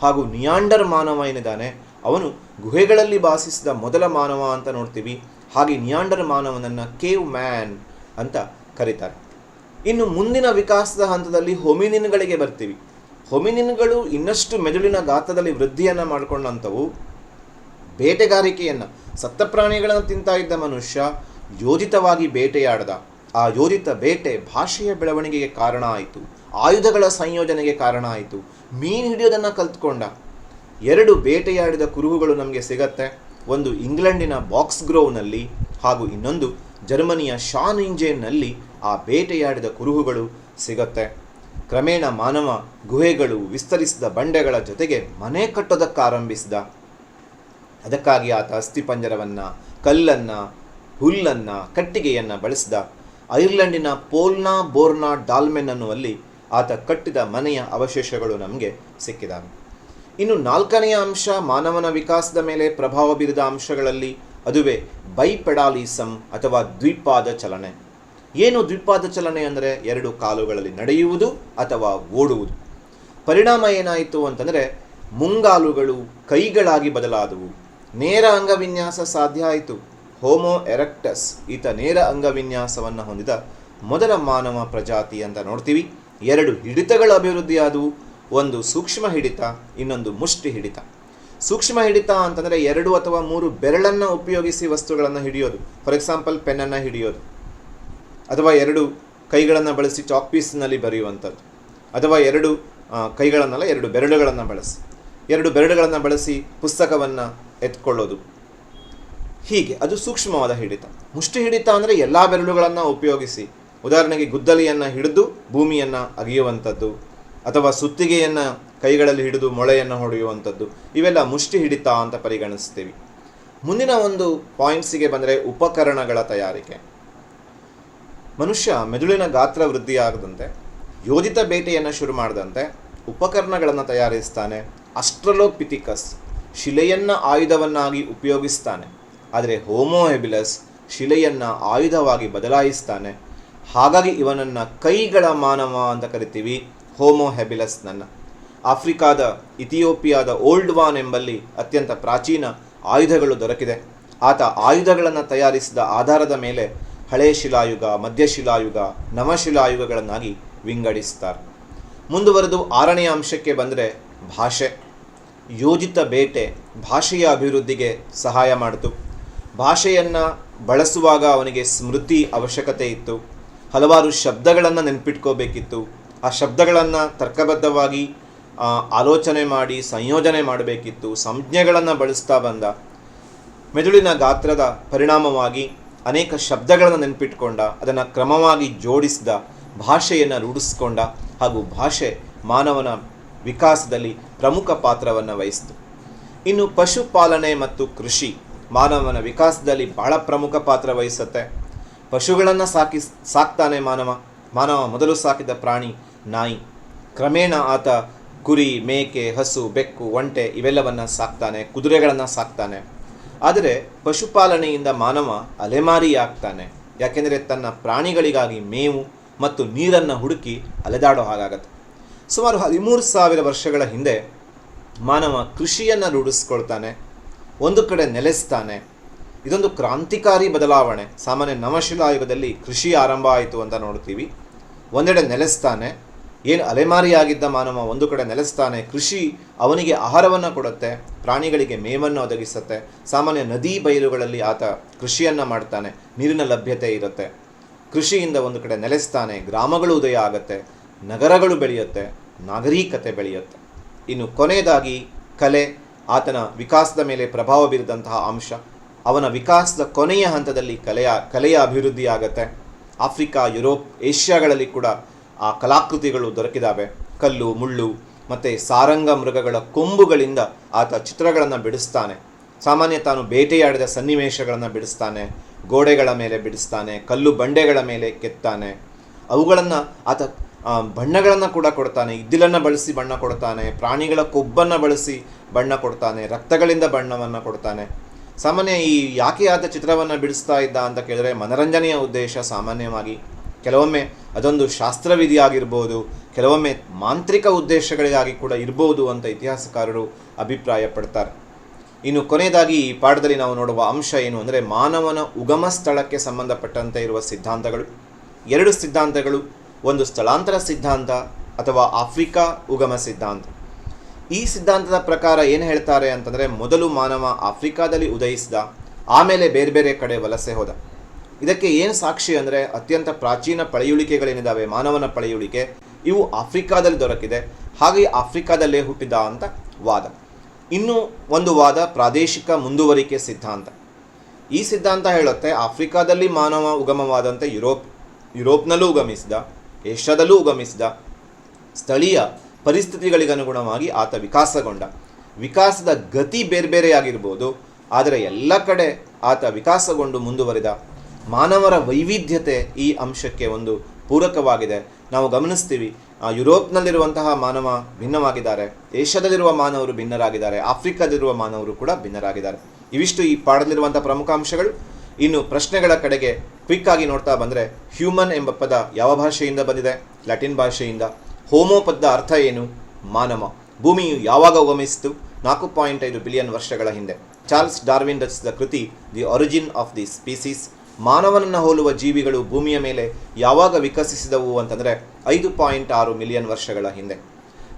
ಹಾಗೂ ನಿಯಾಂಡರ್ ಮಾನವ ಏನಿದ್ದಾನೆ ಅವನು ಗುಹೆಗಳಲ್ಲಿ ವಾಸಿಸಿದ ಮೊದಲ ಮಾನವ ಅಂತ ನೋಡ್ತೀವಿ. ಹಾಗೆ ನಿಯಾಂಡರ್ ಮಾನವನನ್ನು ಕೇವ್ ಮ್ಯಾನ್ ಅಂತ ಕರೀತಾರೆ. ಇನ್ನು ಮುಂದಿನ ವಿಕಾಸದ ಹಂತದಲ್ಲಿ ಹೊಮಿನಿನ್ಗಳಿಗೆ ಬರ್ತೀವಿ. ಹೊಮಿನಿನ್ಗಳು ಇನ್ನಷ್ಟು ಮೆದುಳಿನ ಗಾತ್ರದಲ್ಲಿ ವೃದ್ಧಿಯನ್ನು ಮಾಡಿಕೊಂಡಂಥವು ಬೇಟೆಗಾರಿಕೆಯನ್ನು ಸತ್ತ ಪ್ರಾಣಿಗಳನ್ನು ತಿಂತಾ ಇದ್ದ ಮನುಷ್ಯ ಯೋಜಿತವಾಗಿ ಬೇಟೆಯಾಡದ. ಆ ಯೋಜಿತ ಬೇಟೆ ಭಾಷೆಯ ಬೆಳವಣಿಗೆಗೆ ಕಾರಣ ಆಯಿತು, ಆಯುಧಗಳ ಸಂಯೋಜನೆಗೆ ಕಾರಣ ಆಯಿತು, ಮೀನು ಹಿಡಿಯೋದನ್ನು ಕಲ್ತ್ಕೊಂಡ. ಎರಡು ಬೇಟೆಯಾಡಿದ ಕುರುಹುಗಳು ನಮಗೆ ಸಿಗತ್ತೆ, ಒಂದು ಇಂಗ್ಲೆಂಡಿನ ಬಾಕ್ಸ್ ಗ್ರೋವ್ನಲ್ಲಿ ಹಾಗೂ ಇನ್ನೊಂದು ಜರ್ಮನಿಯ ಶಾನ್ ಇಂಜೇನ್ನಲ್ಲಿ ಆ ಬೇಟೆಯಾಡಿದ ಕುರುಹುಗಳು ಸಿಗತ್ತೆ. ಕ್ರಮೇಣ ಮಾನವ ಗುಹೆಗಳು ವಿಸ್ತರಿಸಿದ ಬಂಡೆಗಳ ಜೊತೆಗೆ ಮನೆ ಕಟ್ಟೋದಕ್ಕಾರಂಭಿಸಿದ. ಅದಕ್ಕಾಗಿ ಆತ ಅಸ್ಥಿಪಂಜರವನ್ನು ಕಲ್ಲನ್ನು, ಹುಲ್ಲನ್ನು, ಕಟ್ಟಿಗೆಯನ್ನು ಬಳಸಿದ. ಐರ್ಲೆಂಡಿನ ಪೋಲ್ನಾ ಬೋರ್ನಾ ಡಾಲ್ಮೆನ್ ಅನ್ನುವಲ್ಲಿ ಆತ ಕಟ್ಟಿದ ಮನೆಯ ಅವಶೇಷಗಳು ನಮಗೆ ಸಿಕ್ಕಿದಾವೆ. ಇನ್ನು ನಾಲ್ಕನೆಯ ಅಂಶ ಮಾನವನ ವಿಕಾಸದ ಮೇಲೆ ಪ್ರಭಾವ ಬೀರಿದ ಅಂಶಗಳಲ್ಲಿ ಅದುವೇ ಬೈಪೆಡಾಲಿಸಮ್ ಅಥವಾ ದ್ವಿಪಾದ ಚಲನೆ. ಏನು ದ್ವಿಪಾದ ಚಲನೆ ಅಂದರೆ? ಎರಡು ಕಾಲುಗಳಲ್ಲಿ ನಡೆಯುವುದು ಅಥವಾ ಓಡುವುದು. ಪರಿಣಾಮ ಏನಾಯಿತು ಅಂತಂದರೆ, ಮುಂಗಾಲುಗಳು ಕೈಗಳಾಗಿ ಬದಲಾದವು. ನೇರ ಅಂಗವಿನ್ಯಾಸ ಸಾಧ್ಯ ಆಯಿತು. ಹೋಮೋ ಎರೆಕ್ಟಸ್, ಈತ ನೇರ ಅಂಗವಿನ್ಯಾಸವನ್ನು ಹೊಂದಿದ ಮೊದಲ ಮಾನವ ಪ್ರಜಾತಿ ಅಂತ ನೋಡ್ತೀವಿ. ಎರಡು ಹಿಡಿತಗಳು ಅಭಿವೃದ್ಧಿಯಾದವು. ಒಂದು ಸೂಕ್ಷ್ಮ ಹಿಡಿತ, ಇನ್ನೊಂದು ಮುಷ್ಟಿ ಹಿಡಿತ. ಸೂಕ್ಷ್ಮ ಹಿಡಿತ ಅಂತಂದರೆ ಎರಡು ಅಥವಾ ಮೂರು ಬೆರಳನ್ನು ಉಪಯೋಗಿಸಿ ವಸ್ತುಗಳನ್ನು ಹಿಡಿಯೋದು. ಫಾರ್ ಎಕ್ಸಾಂಪಲ್ ಪೆನ್ನನ್ನು ಹಿಡಿಯೋದು. ಅಥವಾ ಎರಡು ಕೈಗಳನ್ನು ಬಳಸಿ ಚಾಕ್ ಪೀಸ್ನಲ್ಲಿ ಬರೆಯುವಂಥದ್ದು. ಅಥವಾ ಎರಡು ಕೈಗಳನ್ನಲ್ಲ, ಎರಡು ಬೆರಳುಗಳನ್ನು ಬಳಸಿ. ಎರಡು ಬೆರಳುಗಳನ್ನು ಬಳಸಿ ಪುಸ್ತಕವನ್ನು ಎತ್ಕೊಳ್ಳೋದು. ಹೀಗೆ, ಅದು ಸೂಕ್ಷ್ಮವಾದ ಹಿಡಿತ. ಮುಷ್ಟಿ ಹಿಡಿತ ಅಂದರೆ ಎಲ್ಲ ಬೆರಳುಗಳನ್ನು ಉಪಯೋಗಿಸಿ. ಉದಾಹರಣೆಗೆ ಗುದ್ದಲಿಯನ್ನು ಹಿಡಿದು ಭೂಮಿಯನ್ನು ಅಗೆಯುವಂಥದ್ದು. ಅಥವಾ ಸುತ್ತಿಗೆಯನ್ನು ಕೈಗಳಲ್ಲಿ ಹಿಡಿದು ಮೊಳೆಯನ್ನು ಹೊಡೆಯುವಂಥದ್ದು. ಇವೆಲ್ಲ ಮುಷ್ಟಿ ಹಿಡಿತ ಅಂತ ಪರಿಗಣಿಸ್ತೀವಿ. ಮುಂದಿನ ಒಂದು ಪಾಯಿಂಟ್ಸಿಗೆ ಬಂದರೆ ಉಪಕರಣಗಳ ತಯಾರಿಕೆ. ಮನುಷ್ಯ ಮೆದುಳಿನ ಗಾತ್ರ ವೃದ್ಧಿಯಾಗದಂತೆ, ಯೋಜಿತ ಬೇಟೆಯನ್ನು ಶುರು ಮಾಡದಂತೆ ಉಪಕರಣಗಳನ್ನು ತಯಾರಿಸ್ತಾನೆ ಅಸ್ಟ್ರಲೋಪಿಥಿಕಸ್ ಶಿಲೆಯನ್ನು ಆಯುಧವನ್ನಾಗಿ ಉಪಯೋಗಿಸ್ತಾನೆ, ಆದರೆ ಹೋಮೋಹೆಬಿಲಸ್ ಶಿಲೆಯನ್ನು ಆಯುಧವಾಗಿ ಬದಲಾಯಿಸ್ತಾನೆ. ಹಾಗಾಗಿ ಇವನನ್ನು ಕೈಗಳ ಮಾನವ ಅಂತ ಕರಿತೀವಿ ಹೋಮೋ ಹೆಬಿಲಸ್ನನ್ನು ಆಫ್ರಿಕಾದ, ಇಥಿಯೋಪಿಯಾದ ಓಲ್ಡ್ ವಾನ್ ಎಂಬಲ್ಲಿ ಅತ್ಯಂತ ಪ್ರಾಚೀನ ಆಯುಧಗಳು ದೊರಕಿದೆ. ಆತ ಆಯುಧಗಳನ್ನು ತಯಾರಿಸಿದ ಆಧಾರದ ಮೇಲೆ ಹಳೆ ಶಿಲಾಯುಗ ಮಧ್ಯಶಿಲಾಯುಗ ನವಶಿಲಾಯುಗಗಳನ್ನಾಗಿ ವಿಂಗಡಿಸ್ತಾರೆ. ಮುಂದುವರೆದು ಆರನೆಯ ಅಂಶಕ್ಕೆ ಬಂದರೆ ಭಾಷೆ. ಯೋಜಿತ ಬೇಟೆ ಭಾಷೆಯ ಅಭಿವೃದ್ಧಿಗೆ ಸಹಾಯ ಮಾಡಿತು. ಭಾಷೆಯನ್ನು ಬಳಸುವಾಗ ಅವನಿಗೆ ಸ್ಮೃತಿ ಅವಶ್ಯಕತೆ ಇತ್ತು. ಹಲವಾರು ಶಬ್ದಗಳನ್ನು ನೆನ್ಪಿಟ್ಕೋಬೇಕಿತ್ತು. ಆ ಶಬ್ದಗಳನ್ನು ತರ್ಕಬದ್ಧವಾಗಿ ಆಲೋಚನೆ ಮಾಡಿ, ಸಂಯೋಜನೆ ಮಾಡಬೇಕಿತ್ತು, ಸಂಜ್ಞೆಗಳನ್ನು ಬಳಸ್ತಾ ಬಂದ. ಮೆದುಳಿನ ಗಾತ್ರದ ಪರಿಣಾಮವಾಗಿ ಅನೇಕ ಶಬ್ದಗಳನ್ನು ನೆನಪಿಟ್ಕೊಂಡ, ಅದನ್ನು ಕ್ರಮವಾಗಿ ಜೋಡಿಸಿದ, ಭಾಷೆಯನ್ನು ರೂಢಿಸ್ಕೊಂಡ ಹಾಗೂ ಭಾಷೆ ಮಾನವನ ವಿಕಾಸದಲ್ಲಿ ಪ್ರಮುಖ ಪಾತ್ರವನ್ನು ವಹಿಸಿತು. ಇನ್ನು ಪಶುಪಾಲನೆ ಮತ್ತು ಕೃಷಿ ಮಾನವನ ವಿಕಾಸದಲ್ಲಿ ಬಹಳ ಪ್ರಮುಖ ಪಾತ್ರ ವಹಿಸುತ್ತೆ. ಪಶುಗಳನ್ನು ಸಾಕಿ, ಸಾಕ್ತಾನೆ ಮಾನವ ಮಾನವ ಮೊದಲು ಸಾಕಿದ ಪ್ರಾಣಿ ನಾಯಿ. ಕ್ರಮೇಣ ಆತ ಕುರಿ, ಮೇಕೆ, ಹಸು, ಬೆಕ್ಕು, ಒಂಟೆ ಇವೆಲ್ಲವನ್ನು ಸಾಕ್ತಾನೆ, ಕುದುರೆಗಳನ್ನು ಸಾಕ್ತಾನೆ. ಆದರೆ ಪಶುಪಾಲನೆಯಿಂದ ಮಾನವ ಅಲೆಮಾರಿಯಾಗ್ತಾನೆ. ಯಾಕೆಂದರೆ ತನ್ನ ಪ್ರಾಣಿಗಳಿಗಾಗಿ ಮೇವು ಮತ್ತು ನೀರನ್ನು ಹುಡುಕಿ ಅಲೆದಾಡೋ ಹಾಗಾಗತ್ತೆ. ಸುಮಾರು ಹದಿಮೂರು ಸಾವಿರ ವರ್ಷಗಳ ಹಿಂದೆ ಮಾನವ ಕೃಷಿಯನ್ನು ರೂಢಿಸ್ಕೊಳ್ತಾನೆ, ಒಂದು ಕಡೆ ನೆಲೆಸ್ತಾನೆ. ಇದೊಂದು ಕ್ರಾಂತಿಕಾರಿ ಬದಲಾವಣೆ. ಸಾಮಾನ್ಯ ನವಶಿಲಾಯುಗದಲ್ಲಿ ಕೃಷಿ ಆರಂಭ ಆಯಿತು ಅಂತ ನೋಡ್ತೀವಿ. ಒಂದೆಡೆ ನೆಲೆಸ್ತಾನೆ ಏನು ಅಲೆಮಾರಿಯಾಗಿದ್ದ ಮಾನವ ಒಂದು ಕಡೆ ನೆಲೆಸ್ತಾನೆ, ಕೃಷಿ ಅವನಿಗೆ ಆಹಾರವನ್ನು ಕೊಡುತ್ತೆ, ಪ್ರಾಣಿಗಳಿಗೆ ಮೇವನ್ನು ಒದಗಿಸುತ್ತೆ, ಸಾಮಾನ್ಯ ನದಿ ಬಯಲುಗಳಲ್ಲಿ ಆತ ಕೃಷಿಯನ್ನು ಮಾಡ್ತಾನೆ, ನೀರಿನ ಲಭ್ಯತೆ ಇರುತ್ತೆ. ಕೃಷಿಯಿಂದ ಒಂದು ಕಡೆ ನೆಲೆಸ್ತಾನೆ, ಗ್ರಾಮಗಳು ಉದಯ ಆಗುತ್ತೆ, ನಗರಗಳು ಬೆಳೆಯುತ್ತೆ, ನಾಗರಿಕತೆ ಬೆಳೆಯುತ್ತೆ. ಇನ್ನು ಕೊನೆಯದಾಗಿ ಕಲೆ, ಆತನ ವಿಕಾಸದ ಮೇಲೆ ಪ್ರಭಾವ ಬೀರಿದಂತಹ ಅಂಶ. ಅವನ ವಿಕಾಸದ ಕೊನೆಯ ಹಂತದಲ್ಲಿ ಕಲೆಯ ಕಲೆಯ ಅಭಿವೃದ್ಧಿ ಆಗುತ್ತೆ ಆಫ್ರಿಕಾ, ಯುರೋಪ್, ಏಷ್ಯಾಗಳಲ್ಲಿ ಕೂಡ ಆ ಕಲಾಕೃತಿಗಳು ದೊರಕಿದಾವೆ. ಕಲ್ಲು, ಮುಳ್ಳು ಮತ್ತು ಸಾರಂಗ ಮೃಗಗಳ ಕೊಂಬುಗಳಿಂದ ಆತ ಚಿತ್ರಗಳನ್ನು ಬಿಡಿಸ್ತಾನೆ. ಸಾಮಾನ್ಯ ತಾನು ಬೇಟೆಯಾಡಿದ ಸನ್ನಿವೇಶಗಳನ್ನು ಬಿಡಿಸ್ತಾನೆ. ಗೋಡೆಗಳ ಮೇಲೆ ಬಿಡಿಸ್ತಾನೆ, ಕಲ್ಲು ಬಂಡೆಗಳ ಮೇಲೆ ಕೆತ್ತಾನೆ. ಅವುಗಳನ್ನು ಆತ ಬಣ್ಣಗಳನ್ನು ಕೂಡ ಕೊಡ್ತಾನೆ. ಇದ್ದಿಲನ್ನು ಬಳಸಿ ಬಣ್ಣ ಕೊಡ್ತಾನೆ. ಪ್ರಾಣಿಗಳ ಕೊಬ್ಬನ್ನು ಬಳಸಿ ಬಣ್ಣ ಕೊಡ್ತಾನೆ. ರಕ್ತಗಳಿಂದ ಬಣ್ಣವನ್ನು ಕೊಡ್ತಾನೆ. ಸಾಮಾನ್ಯ ಈ ಯಾಕೆ ಆತ ಚಿತ್ರವನ್ನು ಬಿಡಿಸ್ತಾ ಇದ್ದ ಅಂತ ಕೇಳಿದ್ರೆ ಮನರಂಜನೆಯ ಉದ್ದೇಶ ಸಾಮಾನ್ಯವಾಗಿ ಕೆಲವೊಮ್ಮೆ ಅದೊಂದು ಶಾಸ್ತ್ರವಿಧಿಯಾಗಿರ್ಬೋದು, ಕೆಲವೊಮ್ಮೆ ಮಾಂತ್ರಿಕ ಉದ್ದೇಶಗಳಿಗಾಗಿ ಕೂಡ ಇರ್ಬೋದು ಅಂತ ಇತಿಹಾಸಕಾರರು ಅಭಿಪ್ರಾಯ ಪಡ್ತಾರೆ ಇನ್ನು ಕೊನೆಯದಾಗಿ ಈ ಪಾಠದಲ್ಲಿ ನಾವು ನೋಡುವ ಅಂಶ ಏನು ಅಂದರೆ ಮಾನವನ ಉಗಮ ಸ್ಥಳಕ್ಕೆ ಸಂಬಂಧಪಟ್ಟಂತೆ ಇರುವ ಸಿದ್ಧಾಂತಗಳು. ಎರಡು ಸಿದ್ಧಾಂತಗಳು, ಒಂದು ಸ್ಥಳಾಂತರ ಸಿದ್ಧಾಂತ ಅಥವಾ ಆಫ್ರಿಕಾ ಉಗಮ ಸಿದ್ಧಾಂತ. ಈ ಸಿದ್ಧಾಂತದ ಪ್ರಕಾರ ಏನು ಹೇಳ್ತಾರೆ ಅಂತಂದರೆ, ಮೊದಲು ಮಾನವ ಆಫ್ರಿಕಾದಲ್ಲಿ ಉದಯಿಸಿದ, ಆಮೇಲೆ ಬೇರೆ ಬೇರೆ ಕಡೆ ವಲಸೆ ಹೋದ. ಇದಕ್ಕೆ ಏನು ಸಾಕ್ಷಿ ಅಂದರೆ ಅತ್ಯಂತ ಪ್ರಾಚೀನ ಪಳೆಯುಳಿಕೆಗಳೇನಿದ್ದಾವೆ ಮಾನವನ ಪಳೆಯುಳಿಕೆ, ಇವು ಆಫ್ರಿಕಾದಲ್ಲಿ ದೊರಕಿದೆ. ಹಾಗೆ ಆಫ್ರಿಕಾದಲ್ಲೇ ಹುಟ್ಟಿದ ಅಂತ ವಾದ. ಇನ್ನು ಒಂದು ವಾದ ಪ್ರಾದೇಶಿಕ ಮುಂದುವರಿಕೆ ಸಿದ್ಧಾಂತ. ಈ ಸಿದ್ಧಾಂತ ಹೇಳುತ್ತೆ, ಆಫ್ರಿಕಾದಲ್ಲಿ ಮಾನವ ಉಗಮವಾದಂತೆ ಯುರೋಪ್, ಯುರೋಪ್ನಲ್ಲೂ ಉಗಮಿಸಿದ, ಏಷ್ಯಾದಲ್ಲೂ ಉಗಮಿಸಿದ ಸ್ಥಳೀಯ ಪರಿಸ್ಥಿತಿಗಳಿಗನುಗುಣವಾಗಿ ಆತ ವಿಕಾಸಗೊಂಡ. ವಿಕಾಸದ ಗತಿ ಬೇರೆ ಬೇರೆಯಾಗಿರ್ಬೋದು ಆದರೆ ಎಲ್ಲ ಕಡೆ ಆತ ವಿಕಾಸಗೊಂಡು ಮುಂದುವರಿದ ಮಾನವರ ವೈವಿಧ್ಯತೆ ಈ ಅಂಶಕ್ಕೆ ಒಂದು ಪೂರಕವಾಗಿದೆ. ನಾವು ಗಮನಿಸ್ತೀವಿ ಯುರೋಪ್ನಲ್ಲಿರುವಂತಹ ಮಾನವ ಭಿನ್ನವಾಗಿದ್ದಾರೆ. ಏಷ್ಯಾದಲ್ಲಿರುವ ಮಾನವರು ಭಿನ್ನರಾಗಿದ್ದಾರೆ. ಆಫ್ರಿಕಾದಲ್ಲಿರುವ ಮಾನವರು ಕೂಡ ಭಿನ್ನರಾಗಿದ್ದಾರೆ. ಇವಿಷ್ಟು ಈ ಪಾಠದಲ್ಲಿರುವಂತಹ ಪ್ರಮುಖ ಅಂಶಗಳು. ಇನ್ನು ಪ್ರಶ್ನೆಗಳ ಕಡೆಗೆ ಕ್ವಿಕ್ ಆಗಿ ನೋಡ್ತಾ ಬಂದರೆ, ಹ್ಯೂಮನ್ ಎಂಬ ಪದ ಯಾವ ಭಾಷೆಯಿಂದ ಬಂದಿದೆ? ಲ್ಯಾಟಿನ್ ಭಾಷೆಯಿಂದ. ಹೋಮೋ ಪದದ ಅರ್ಥ ಏನು? ಮಾನವ. ಭೂಮಿಯು ಯಾವಾಗ ಉಗಮಿಸಿತು? ನಾಲ್ಕು ಪಾಯಿಂಟ್ ಐದು ಬಿಲಿಯನ್ ವರ್ಷಗಳ ಹಿಂದೆ. ಚಾರ್ಲ್ಸ್ ಡಾರ್ವಿನ್ ರಚಿಸಿದ ಕೃತಿ, the origin of the species ಮಾನವನನ್ನು ಹೋಲುವ ಜೀವಿಗಳು ಭೂಮಿಯ ಮೇಲೆ ಯಾವಾಗ ವಿಕಸಿಸಿದವು ಅಂತಂದರೆ ಐದು ಪಾಯಿಂಟ್ ಆರು ಮಿಲಿಯನ್ ವರ್ಷಗಳ ಹಿಂದೆ.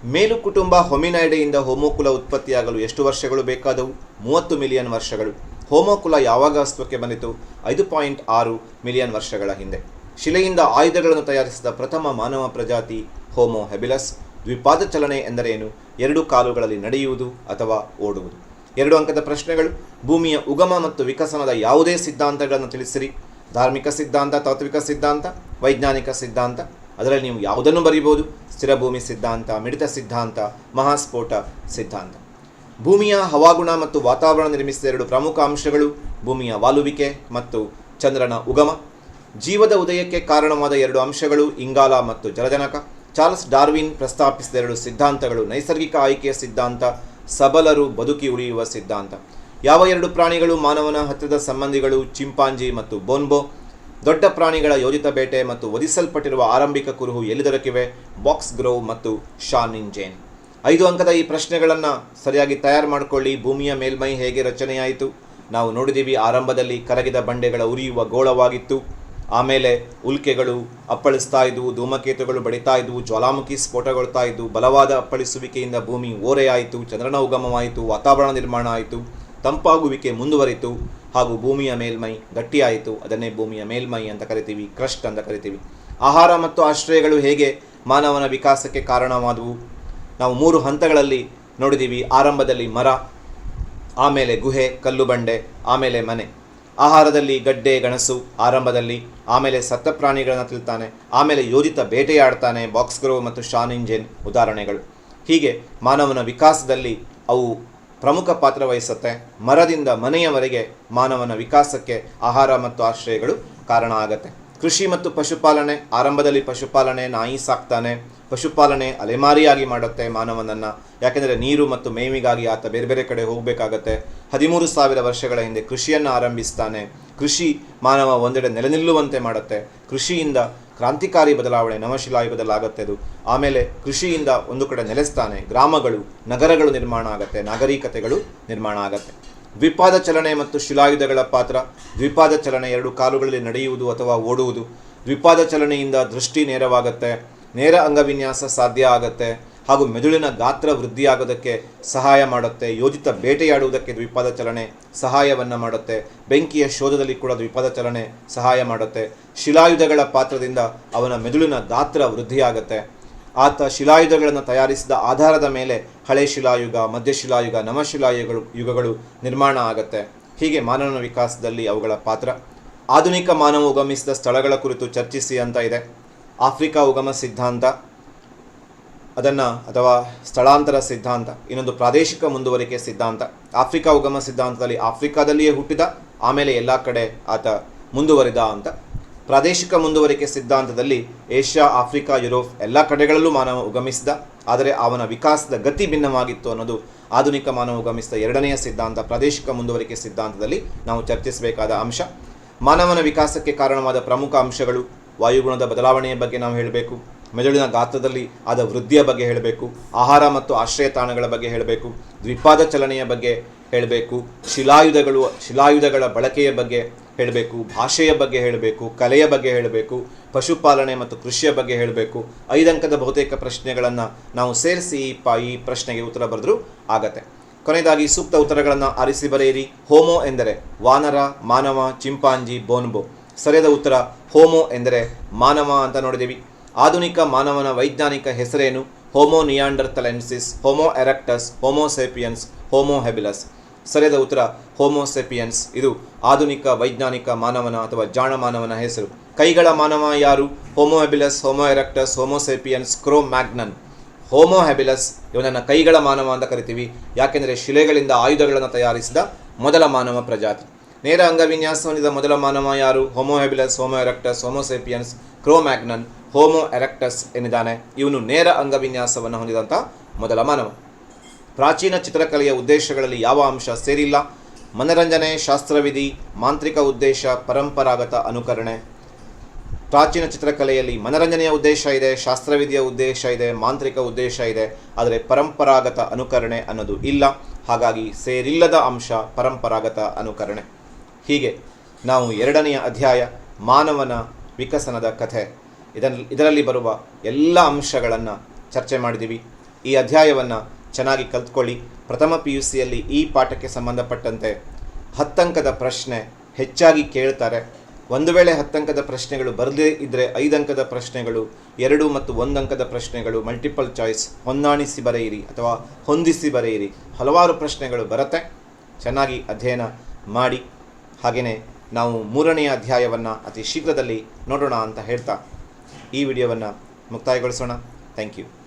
ಮೇಲು ಕುಟುಂಬ ಹೊಮಿನೈಡೆಯಿಂದ ಹೋಮೋಕುಲ ಉತ್ಪತ್ತಿಯಾಗಲು ಎಷ್ಟು ವರ್ಷಗಳು ಬೇಕಾದವು? ಮೂವತ್ತು ಮಿಲಿಯನ್ ವರ್ಷಗಳು. ಹೋಮೋಕುಲ ಯಾವಾಗ ಅಸ್ತಿತ್ವಕ್ಕೆ ಬಂದಿತು? ಐದು ಪಾಯಿಂಟ್ ಆರು ಮಿಲಿಯನ್ ವರ್ಷಗಳ ಹಿಂದೆ. ಶಿಲೆಯಿಂದ ಆಯುಧಗಳನ್ನು ತಯಾರಿಸಿದ ಪ್ರಥಮ ಮಾನವ ಪ್ರಜಾತಿ ಹೋಮೋ ಹೆಬಿಲಸ್ ದ್ವಿಪಾದ ಚಲನೆ ಎಂದರೇನು? ಎರಡು ಕಾಲುಗಳಲ್ಲಿ ನಡೆಯುವುದು ಅಥವಾ ಓಡುವುದು? ಎರಡು ಅಂಕದ ಪ್ರಶ್ನೆಗಳು. ಭೂಮಿಯ ಉಗಮ ಮತ್ತು ವಿಕಸನದ ಯಾವುದೇ ಸಿದ್ಧಾಂತಗಳನ್ನು ತಿಳಿಸಿರಿ. ಧಾರ್ಮಿಕ ಸಿದ್ಧಾಂತ, ತಾತ್ವಿಕ ಸಿದ್ಧಾಂತ, ವೈಜ್ಞಾನಿಕ ಸಿದ್ಧಾಂತ, ಅದರಲ್ಲಿ ನೀವು ಯಾವುದನ್ನು ಬರೀಬೋದು ಸ್ಥಿರಭೂಮಿ ಸಿದ್ಧಾಂತ, ಮಿಡಿತ ಸಿದ್ಧಾಂತ, ಮಹಾಸ್ಫೋಟ ಸಿದ್ಧಾಂತ. ಭೂಮಿಯ ಹವಾಗುಣ ಮತ್ತು ವಾತಾವರಣ ನಿರ್ಮಿಸಿದ ಎರಡು ಪ್ರಮುಖ ಅಂಶಗಳು, ಭೂಮಿಯ ವಾಲುವಿಕೆ ಮತ್ತು ಚಂದ್ರನ ಉಗಮ. ಜೀವದ ಉದಯಕ್ಕೆ ಕಾರಣವಾದ ಎರಡು ಅಂಶಗಳು, ಇಂಗಾಲ ಮತ್ತು ಜಲಜನಕ. ಚಾರ್ಲ್ಸ್ ಡಾರ್ವಿನ್ ಪ್ರಸ್ತಾಪಿಸಿದ ಎರಡು ಸಿದ್ಧಾಂತಗಳು ನೈಸರ್ಗಿಕ ಆಯ್ಕೆಯ ಸಿದ್ಧಾಂತ ಸಬಲರು ಬದುಕಿ ಉಳಿಯುವ ಸಿದ್ಧಾಂತ. ಯಾವ ಎರಡು ಪ್ರಾಣಿಗಳು ಮಾನವನ ಹತ್ತಿರದ ಸಂಬಂಧಿಗಳು ಚಿಂಪಾಂಜಿ ಮತ್ತು ಬೋನ್ಬೋ? ದೊಡ್ಡ ಪ್ರಾಣಿಗಳ ಯೋಜಿತ ಬೇಟೆ ಮತ್ತು ವಧಿಸಲ್ಪಟ್ಟಿರುವ ಆರಂಭಿಕ ಕುರುಹು ಎಲ್ಲಿ ದೊರಕಿವೆ? ಬಾಕ್ಸ್ ಗ್ರೋವ್ ಮತ್ತು ಶಾನಿನ್ ಜೇನ್ ಐದು ಅಂಕದ ಈ ಪ್ರಶ್ನೆಗಳನ್ನು ಸರಿಯಾಗಿ ತಯಾರು ಮಾಡಿಕೊಳ್ಳಿ. ಭೂಮಿಯ ಮೇಲ್ಮೈ ಹೇಗೆ ರಚನೆಯಾಯಿತು? ನಾವು ನೋಡಿದ್ದೀವಿ, ಆರಂಭದಲ್ಲಿ ಕರಗಿದ ಬಂಡೆಗಳ ಉರಿಯುವ ಗೋಳವಾಗಿತ್ತು. ಆಮೇಲೆ ಉಲ್ಕೆಗಳು ಅಪ್ಪಳಿಸ್ತಾ ಇದ್ವು, ಧೂಮಕೇತುಗಳು ಬಡಿತಾ ಇದ್ವು, ಜ್ವಾಲಾಮುಖಿ ಸ್ಫೋಟಗೊಳ್ತಾ ಇದ್ವು, ಬಲವಾದ ಅಪ್ಪಳಿಸುವಿಕೆಯಿಂದ ಭೂಮಿ ಓರೆಯಾಯಿತು ಚಂದ್ರನ ಉಗಮವಾಯಿತು ವಾತಾವರಣ ನಿರ್ಮಾಣ ಆಯಿತು, ತಂಪಾಗುವಿಕೆ ಮುಂದುವರಿತು ಹಾಗೂ ಭೂಮಿಯ ಮೇಲ್ಮೈ ಗಟ್ಟಿಯಾಯಿತು. ಅದನ್ನೇ ಭೂಮಿಯ ಮೇಲ್ಮೈ ಅಂತ ಕರಿತೀವಿ, ಕ್ರಸ್ಟ್ ಅಂತ ಕರಿತೀವಿ. ಆಹಾರ ಮತ್ತು ಆಶ್ರಯಗಳು ಹೇಗೆ ಮಾನವನ ವಿಕಾಸಕ್ಕೆ ಕಾರಣವಾದವು? ನಾವು ಮೂರು ಹಂತಗಳಲ್ಲಿ ನೋಡಿದ್ದೀವಿ ಆರಂಭದಲ್ಲಿ ಮರ, ಆಮೇಲೆ ಗುಹೆ, ಕಲ್ಲು ಬಂಡೆ, ಆಮೇಲೆ ಮನೆ. ಆಹಾರದಲ್ಲಿ ಗಡ್ಡೆ, ಗಣಸು ಆರಂಭದಲ್ಲಿ ಆಮೇಲೆ ಸತ್ತ ಪ್ರಾಣಿಗಳನ್ನು ತಿಳ್ತಾನೆ, ಆಮೇಲೆ ಯೋಜಿತ ಬೇಟೆಯಾಡ್ತಾನೆ ಬಾಕ್ಸ್ ಗ್ರೋವ್ ಮತ್ತು ಶಾನ್ ಇಂಜಿನ್ ಉದಾಹರಣೆಗಳು. ಹೀಗೆ ಮಾನವನ ವಿಕಾಸದಲ್ಲಿ ಅವು ಪ್ರಮುಖ ಪಾತ್ರ ವಹಿಸುತ್ತೆ. ಮರದಿಂದ ಮನೆಯವರೆಗೆ ಮಾನವನ ವಿಕಾಸಕ್ಕೆ ಆಹಾರ ಮತ್ತು ಆಶ್ರಯಗಳು ಕಾರಣ ಆಗತ್ತೆ. ಕೃಷಿ ಮತ್ತು ಪಶುಪಾಲನೆ, ಆರಂಭದಲ್ಲಿ ಪಶುಪಾಲನೆ, ನಾಯಿ ಸಾಕ್ತಾನೆ. ಪಶುಪಾಲನೆ ಅಲೆಮಾರಿಯಾಗಿ ಮಾಡುತ್ತೆ ಮಾನವನನ್ನು. ಯಾಕೆಂದರೆ ನೀರು ಮತ್ತು ಮೇವಿಗಾಗಿ ಆತ ಬೇರೆ ಬೇರೆ ಕಡೆ ಹೋಗಬೇಕಾಗತ್ತೆ. ಹದಿಮೂರು ಸಾವಿರ ವರ್ಷಗಳ ಹಿಂದೆ ಕೃಷಿಯನ್ನು ಆರಂಭಿಸ್ತಾನೆ. ಕೃಷಿ ಮಾನವ ಒಂದೆಡೆ ನೆಲೆ ನಿಲ್ಲುವಂತೆ ಮಾಡುತ್ತೆ. ಕೃಷಿಯಿಂದ ಕ್ರಾಂತಿಕಾರಿ ಬದಲಾವಣೆ ನವಶಿಲಾಯುಗದಲ್ಲಾಗತ್ತೆ ಅದು. ಆಮೇಲೆ ಕೃಷಿಯಿಂದ ಒಂದು ಕಡೆ ನೆಲೆಸ್ತಾನೆ. ಗ್ರಾಮಗಳು, ನಗರಗಳು ನಿರ್ಮಾಣ ಆಗುತ್ತೆ. ನಾಗರಿಕತೆಗಳು ನಿರ್ಮಾಣ ಆಗುತ್ತೆ. ದ್ವಿಪಾದ ಚಲನೆ ಮತ್ತು ಶಿಲಾಯುಧಗಳ ಪಾತ್ರ. ದ್ವಿಪಾದ ಚಲನೆ ಎರಡು ಕಾಲುಗಳಲ್ಲಿ ನಡೆಯುವುದು ಅಥವಾ ಓಡುವುದು. ದ್ವಿಪಾದ ಚಲನೆಯಿಂದ ದೃಷ್ಟಿ ನೇರವಾಗತ್ತೆ. ನೇರ ಅಂಗವಿನ್ಯಾಸ ಸಾಧ್ಯ ಆಗುತ್ತೆ ಹಾಗೂ ಮೆದುಳಿನ ಗಾತ್ರ ವೃದ್ಧಿಯಾಗೋದಕ್ಕೆ ಸಹಾಯ ಮಾಡುತ್ತೆ. ಯೋಜಿತ ಬೇಟೆಯಾಡುವುದಕ್ಕೆ ದ್ವಿಪಾದ ಚಲನೆ ಸಹಾಯವನ್ನು ಮಾಡುತ್ತೆ. ಬೆಂಕಿಯ ಶೋಧದಲ್ಲಿ ಕೂಡ ದ್ವಿಪಾದ ಚಲನೆ ಸಹಾಯ ಮಾಡುತ್ತೆ. ಶಿಲಾಯುಧಗಳ ಪಾತ್ರದಿಂದ ಅವನ ಮೆದುಳಿನ ಗಾತ್ರ ವೃದ್ಧಿಯಾಗುತ್ತೆ. ಆತ ಶಿಲಾಯುಧಗಳನ್ನು ತಯಾರಿಸಿದ ಆಧಾರದ ಮೇಲೆ ಹಳೆ ಶಿಲಾಯುಗ ಮಧ್ಯಶಿಲಾಯುಗ ನವಶಿಲಾಯುಗಳು ಯುಗಗಳು ನಿರ್ಮಾಣ ಆಗುತ್ತೆ. ಹೀಗೆ ಮಾನವನ ವಿಕಾಸದಲ್ಲಿ ಅವುಗಳ ಪಾತ್ರ. ಆಧುನಿಕ ಮಾನವ ಉಗಮಿಸಿದ ಸ್ಥಳಗಳ ಕುರಿತು ಚರ್ಚಿಸಿ ಅಂತ ಇದೆ. ಆಫ್ರಿಕಾ ಉಗಮ ಸಿದ್ಧಾಂತ, ಅದನ್ನು ಅಥವಾ ಸ್ಥಳಾಂತರ ಸಿದ್ಧಾಂತ, ಇನ್ನೊಂದು ಪ್ರಾದೇಶಿಕ ಮುಂದುವರಿಕೆ ಸಿದ್ಧಾಂತ. ಆಫ್ರಿಕಾ ಉಗಮ ಸಿದ್ಧಾಂತದಲ್ಲಿ ಆಫ್ರಿಕಾದಲ್ಲಿಯೇ ಹುಟ್ಟಿದ, ಆಮೇಲೆ ಎಲ್ಲ ಕಡೆ ಆತ ಮುಂದುವರಿದ ಅಂತ. ಪ್ರಾದೇಶಿಕ ಮುಂದುವರಿಕೆ ಸಿದ್ಧಾಂತದಲ್ಲಿ ಏಷ್ಯಾ, ಆಫ್ರಿಕಾ, ಯುರೋಪ್ ಎಲ್ಲ ಕಡೆಗಳಲ್ಲೂ ಮಾನವ ಉಗಮಿಸಿದ, ಆದರೆ ಅವನ ವಿಕಾಸದ ಗತಿ ಭಿನ್ನವಾಗಿತ್ತು ಅನ್ನೋದು ಆಧುನಿಕ ಮಾನವ ಉಗಮಿಸಿದ ಎರಡನೆಯ ಸಿದ್ಧಾಂತ, ಪ್ರಾದೇಶಿಕ ಮುಂದುವರಿಕೆ ಸಿದ್ಧಾಂತದಲ್ಲಿ ನಾವು ಚರ್ಚಿಸಬೇಕಾದ ಅಂಶ. ಮಾನವನ ವಿಕಾಸಕ್ಕೆ ಕಾರಣವಾದ ಪ್ರಮುಖ ಅಂಶಗಳು ವಾಯುಗುಣದ ಬದಲಾವಣೆಯ ಬಗ್ಗೆ ನಾವು ಹೇಳಬೇಕು, ಮೆದುಳಿನ ಗಾತ್ರದಲ್ಲಿ ಆದ ವೃದ್ಧಿಯ ಬಗ್ಗೆ ಹೇಳಬೇಕು, ಆಹಾರ ಮತ್ತು ಆಶ್ರಯ ತಾಣಗಳ ಬಗ್ಗೆ ಹೇಳಬೇಕು, ದ್ವಿಪಾದ ಚಲನೆಯ ಬಗ್ಗೆ ಹೇಳಬೇಕು, ಶಿಲಾಯುಧಗಳು, ಶಿಲಾಯುಧಗಳ ಬಳಕೆಯ ಬಗ್ಗೆ ಹೇಳಬೇಕು, ಭಾಷೆಯ ಬಗ್ಗೆ ಹೇಳಬೇಕು, ಕಲೆಯ ಬಗ್ಗೆ ಹೇಳಬೇಕು, ಪಶುಪಾಲನೆ ಮತ್ತು ಕೃಷಿಯ ಬಗ್ಗೆ ಹೇಳಬೇಕು. ಐದಂಕದ ಬಹುತೇಕ ಪ್ರಶ್ನೆಗಳನ್ನು ನಾವು ಸೇರಿಸಿ ಈ ಪ್ರಶ್ನೆಗೆ ಉತ್ತರ ಬರೆದರೂ ಆಗತ್ತೆ. ಕೊನೆಯದಾಗಿ ಸೂಕ್ತ ಉತ್ತರಗಳನ್ನು ಆರಿಸಿ ಬರೆಯಿರಿ. ಹೋಮೋ ಎಂದರೆ ವಾನರ, ಮಾನವ, ಚಿಂಪಾಂಜಿ, ಬೋನ್ಬೋ. ಸರಿಯಾದ ಉತ್ತರ, ಹೋಮೋ ಎಂದರೆ ಮಾನವ ಅಂತ ನೋಡಿದ್ದೀವಿ. ಆಧುನಿಕ ಮಾನವನ ವೈಜ್ಞಾನಿಕ ಹೆಸರೇನು? Homo neanderthalensis, Homo erectus Homo sapiens Homo habilis. ಸರಿಯಾದ ಉತ್ತರ ಹೋಮೋಸೆಪಿಯನ್ಸ್ ಇದು ಆಧುನಿಕ ವೈಜ್ಞಾನಿಕ ಮಾನವನ ಅಥವಾ ಜಾಣ ಮಾನವನ ಹೆಸರು. ಕೈಗಳ ಮಾನವ ಯಾರು? Homo habilis, homo erectus homo sapiens Cro Magnon. Homo habilis, ಇವನನ್ನು ಕೈಗಳ ಮಾನವ ಅಂತ ಕರಿತೀವಿ. ಯಾಕೆಂದರೆ ಶಿಲೆಗಳಿಂದ ಆಯುಧಗಳನ್ನು ತಯಾರಿಸಿದ ಮೊದಲ ಮಾನವ ಪ್ರಜಾತಿ. ನೇರ ಅಂಗವಿನ್ಯಾಸ ಹೊಂದಿದ ಮೊದಲ ಮಾನವ ಯಾರು? Homo habilis Homo erectus Homo sapiens Cro Magnon Homo erectus ಎನ್ನಿದ್ದಾನೆ ಇವನು ನೇರ ಅಂಗವಿನ್ಯಾಸವನ್ನು ಹೊಂದಿದಂಥ ಮೊದಲ ಮಾನವ. ಪ್ರಾಚೀನ ಚಿತ್ರಕಲೆಯ ಉದ್ದೇಶಗಳಲ್ಲಿ ಯಾವ ಅಂಶ ಸೇರಿಲ್ಲ? ಮನರಂಜನೆ, ಶಾಸ್ತ್ರವಿಧಿ, ಮಾಂತ್ರಿಕ ಉದ್ದೇಶ, ಪರಂಪರಾಗತ ಅನುಕರಣೆ. ಪ್ರಾಚೀನ ಚಿತ್ರಕಲೆಯಲ್ಲಿ ಮನರಂಜನೆಯ ಉದ್ದೇಶ ಇದೆ, ಶಾಸ್ತ್ರವಿಧಿಯ ಉದ್ದೇಶ ಇದೆ, ಮಾಂತ್ರಿಕ ಉದ್ದೇಶ ಇದೆ, ಆದರೆ ಪರಂಪರಾಗತ ಅನುಕರಣೆ ಅನ್ನೋದು ಇಲ್ಲ. ಹಾಗಾಗಿ ಸೇರಿಲ್ಲದ ಅಂಶ ಪರಂಪರಾಗತ ಅನುಕರಣೆ. ಹೀಗೆ ನಾವು ಎರಡನೆಯ ಅಧ್ಯಾಯ ಮಾನವನ ವಿಕಸನದ ಕಥೆ. ಇದರಲ್ಲಿ ಇದರಲ್ಲಿ ಬರುವ ಎಲ್ಲ ಅಂಶಗಳನ್ನು ಚರ್ಚೆ ಮಾಡಿದ್ದೀವಿ ಈ ಅಧ್ಯಾಯವನ್ನು ಚೆನ್ನಾಗಿ ಕಲ್ತ್ಕೊಳ್ಳಿ. ಪ್ರಥಮ ಪಿ ಯು ಸಿಯಲ್ಲಿ ಈ ಪಾಠಕ್ಕೆ ಸಂಬಂಧಪಟ್ಟಂತೆ ಹತ್ತಂಕದ ಪ್ರಶ್ನೆ ಹೆಚ್ಚಾಗಿ ಕೇಳ್ತಾರೆ. ಒಂದು ವೇಳೆ ಹತ್ತಂಕದ ಪ್ರಶ್ನೆಗಳು ಬರದೇ ಇದ್ದರೆ ಐದಂಕದ ಪ್ರಶ್ನೆಗಳು, ಎರಡು ಮತ್ತು ಒಂದಂಕದ ಪ್ರಶ್ನೆಗಳು ಮಲ್ಟಿಪಲ್ ಚಾಯ್ಸ್ ಹೊಂದಾಣಿಸಿ ಬರೆಯಿರಿ ಅಥವಾ ಹೊಂದಿಸಿ ಬರೆಯಿರಿ. ಹಲವಾರು ಪ್ರಶ್ನೆಗಳು ಬರುತ್ತೆ. ಚೆನ್ನಾಗಿ ಅಧ್ಯಯನ ಮಾಡಿ. ಹಾಗೆಯೇ ನಾವು ಮೂರನೆಯ ಅಧ್ಯಾಯವನ್ನು ಅತಿ ಶೀಘ್ರದಲ್ಲಿ ನೋಡೋಣ ಅಂತ ಹೇಳ್ತಾ ಈ ವಿಡಿಯೋವನ್ನು ಮುಕ್ತಾಯಗೊಳಿಸೋಣ. Thank you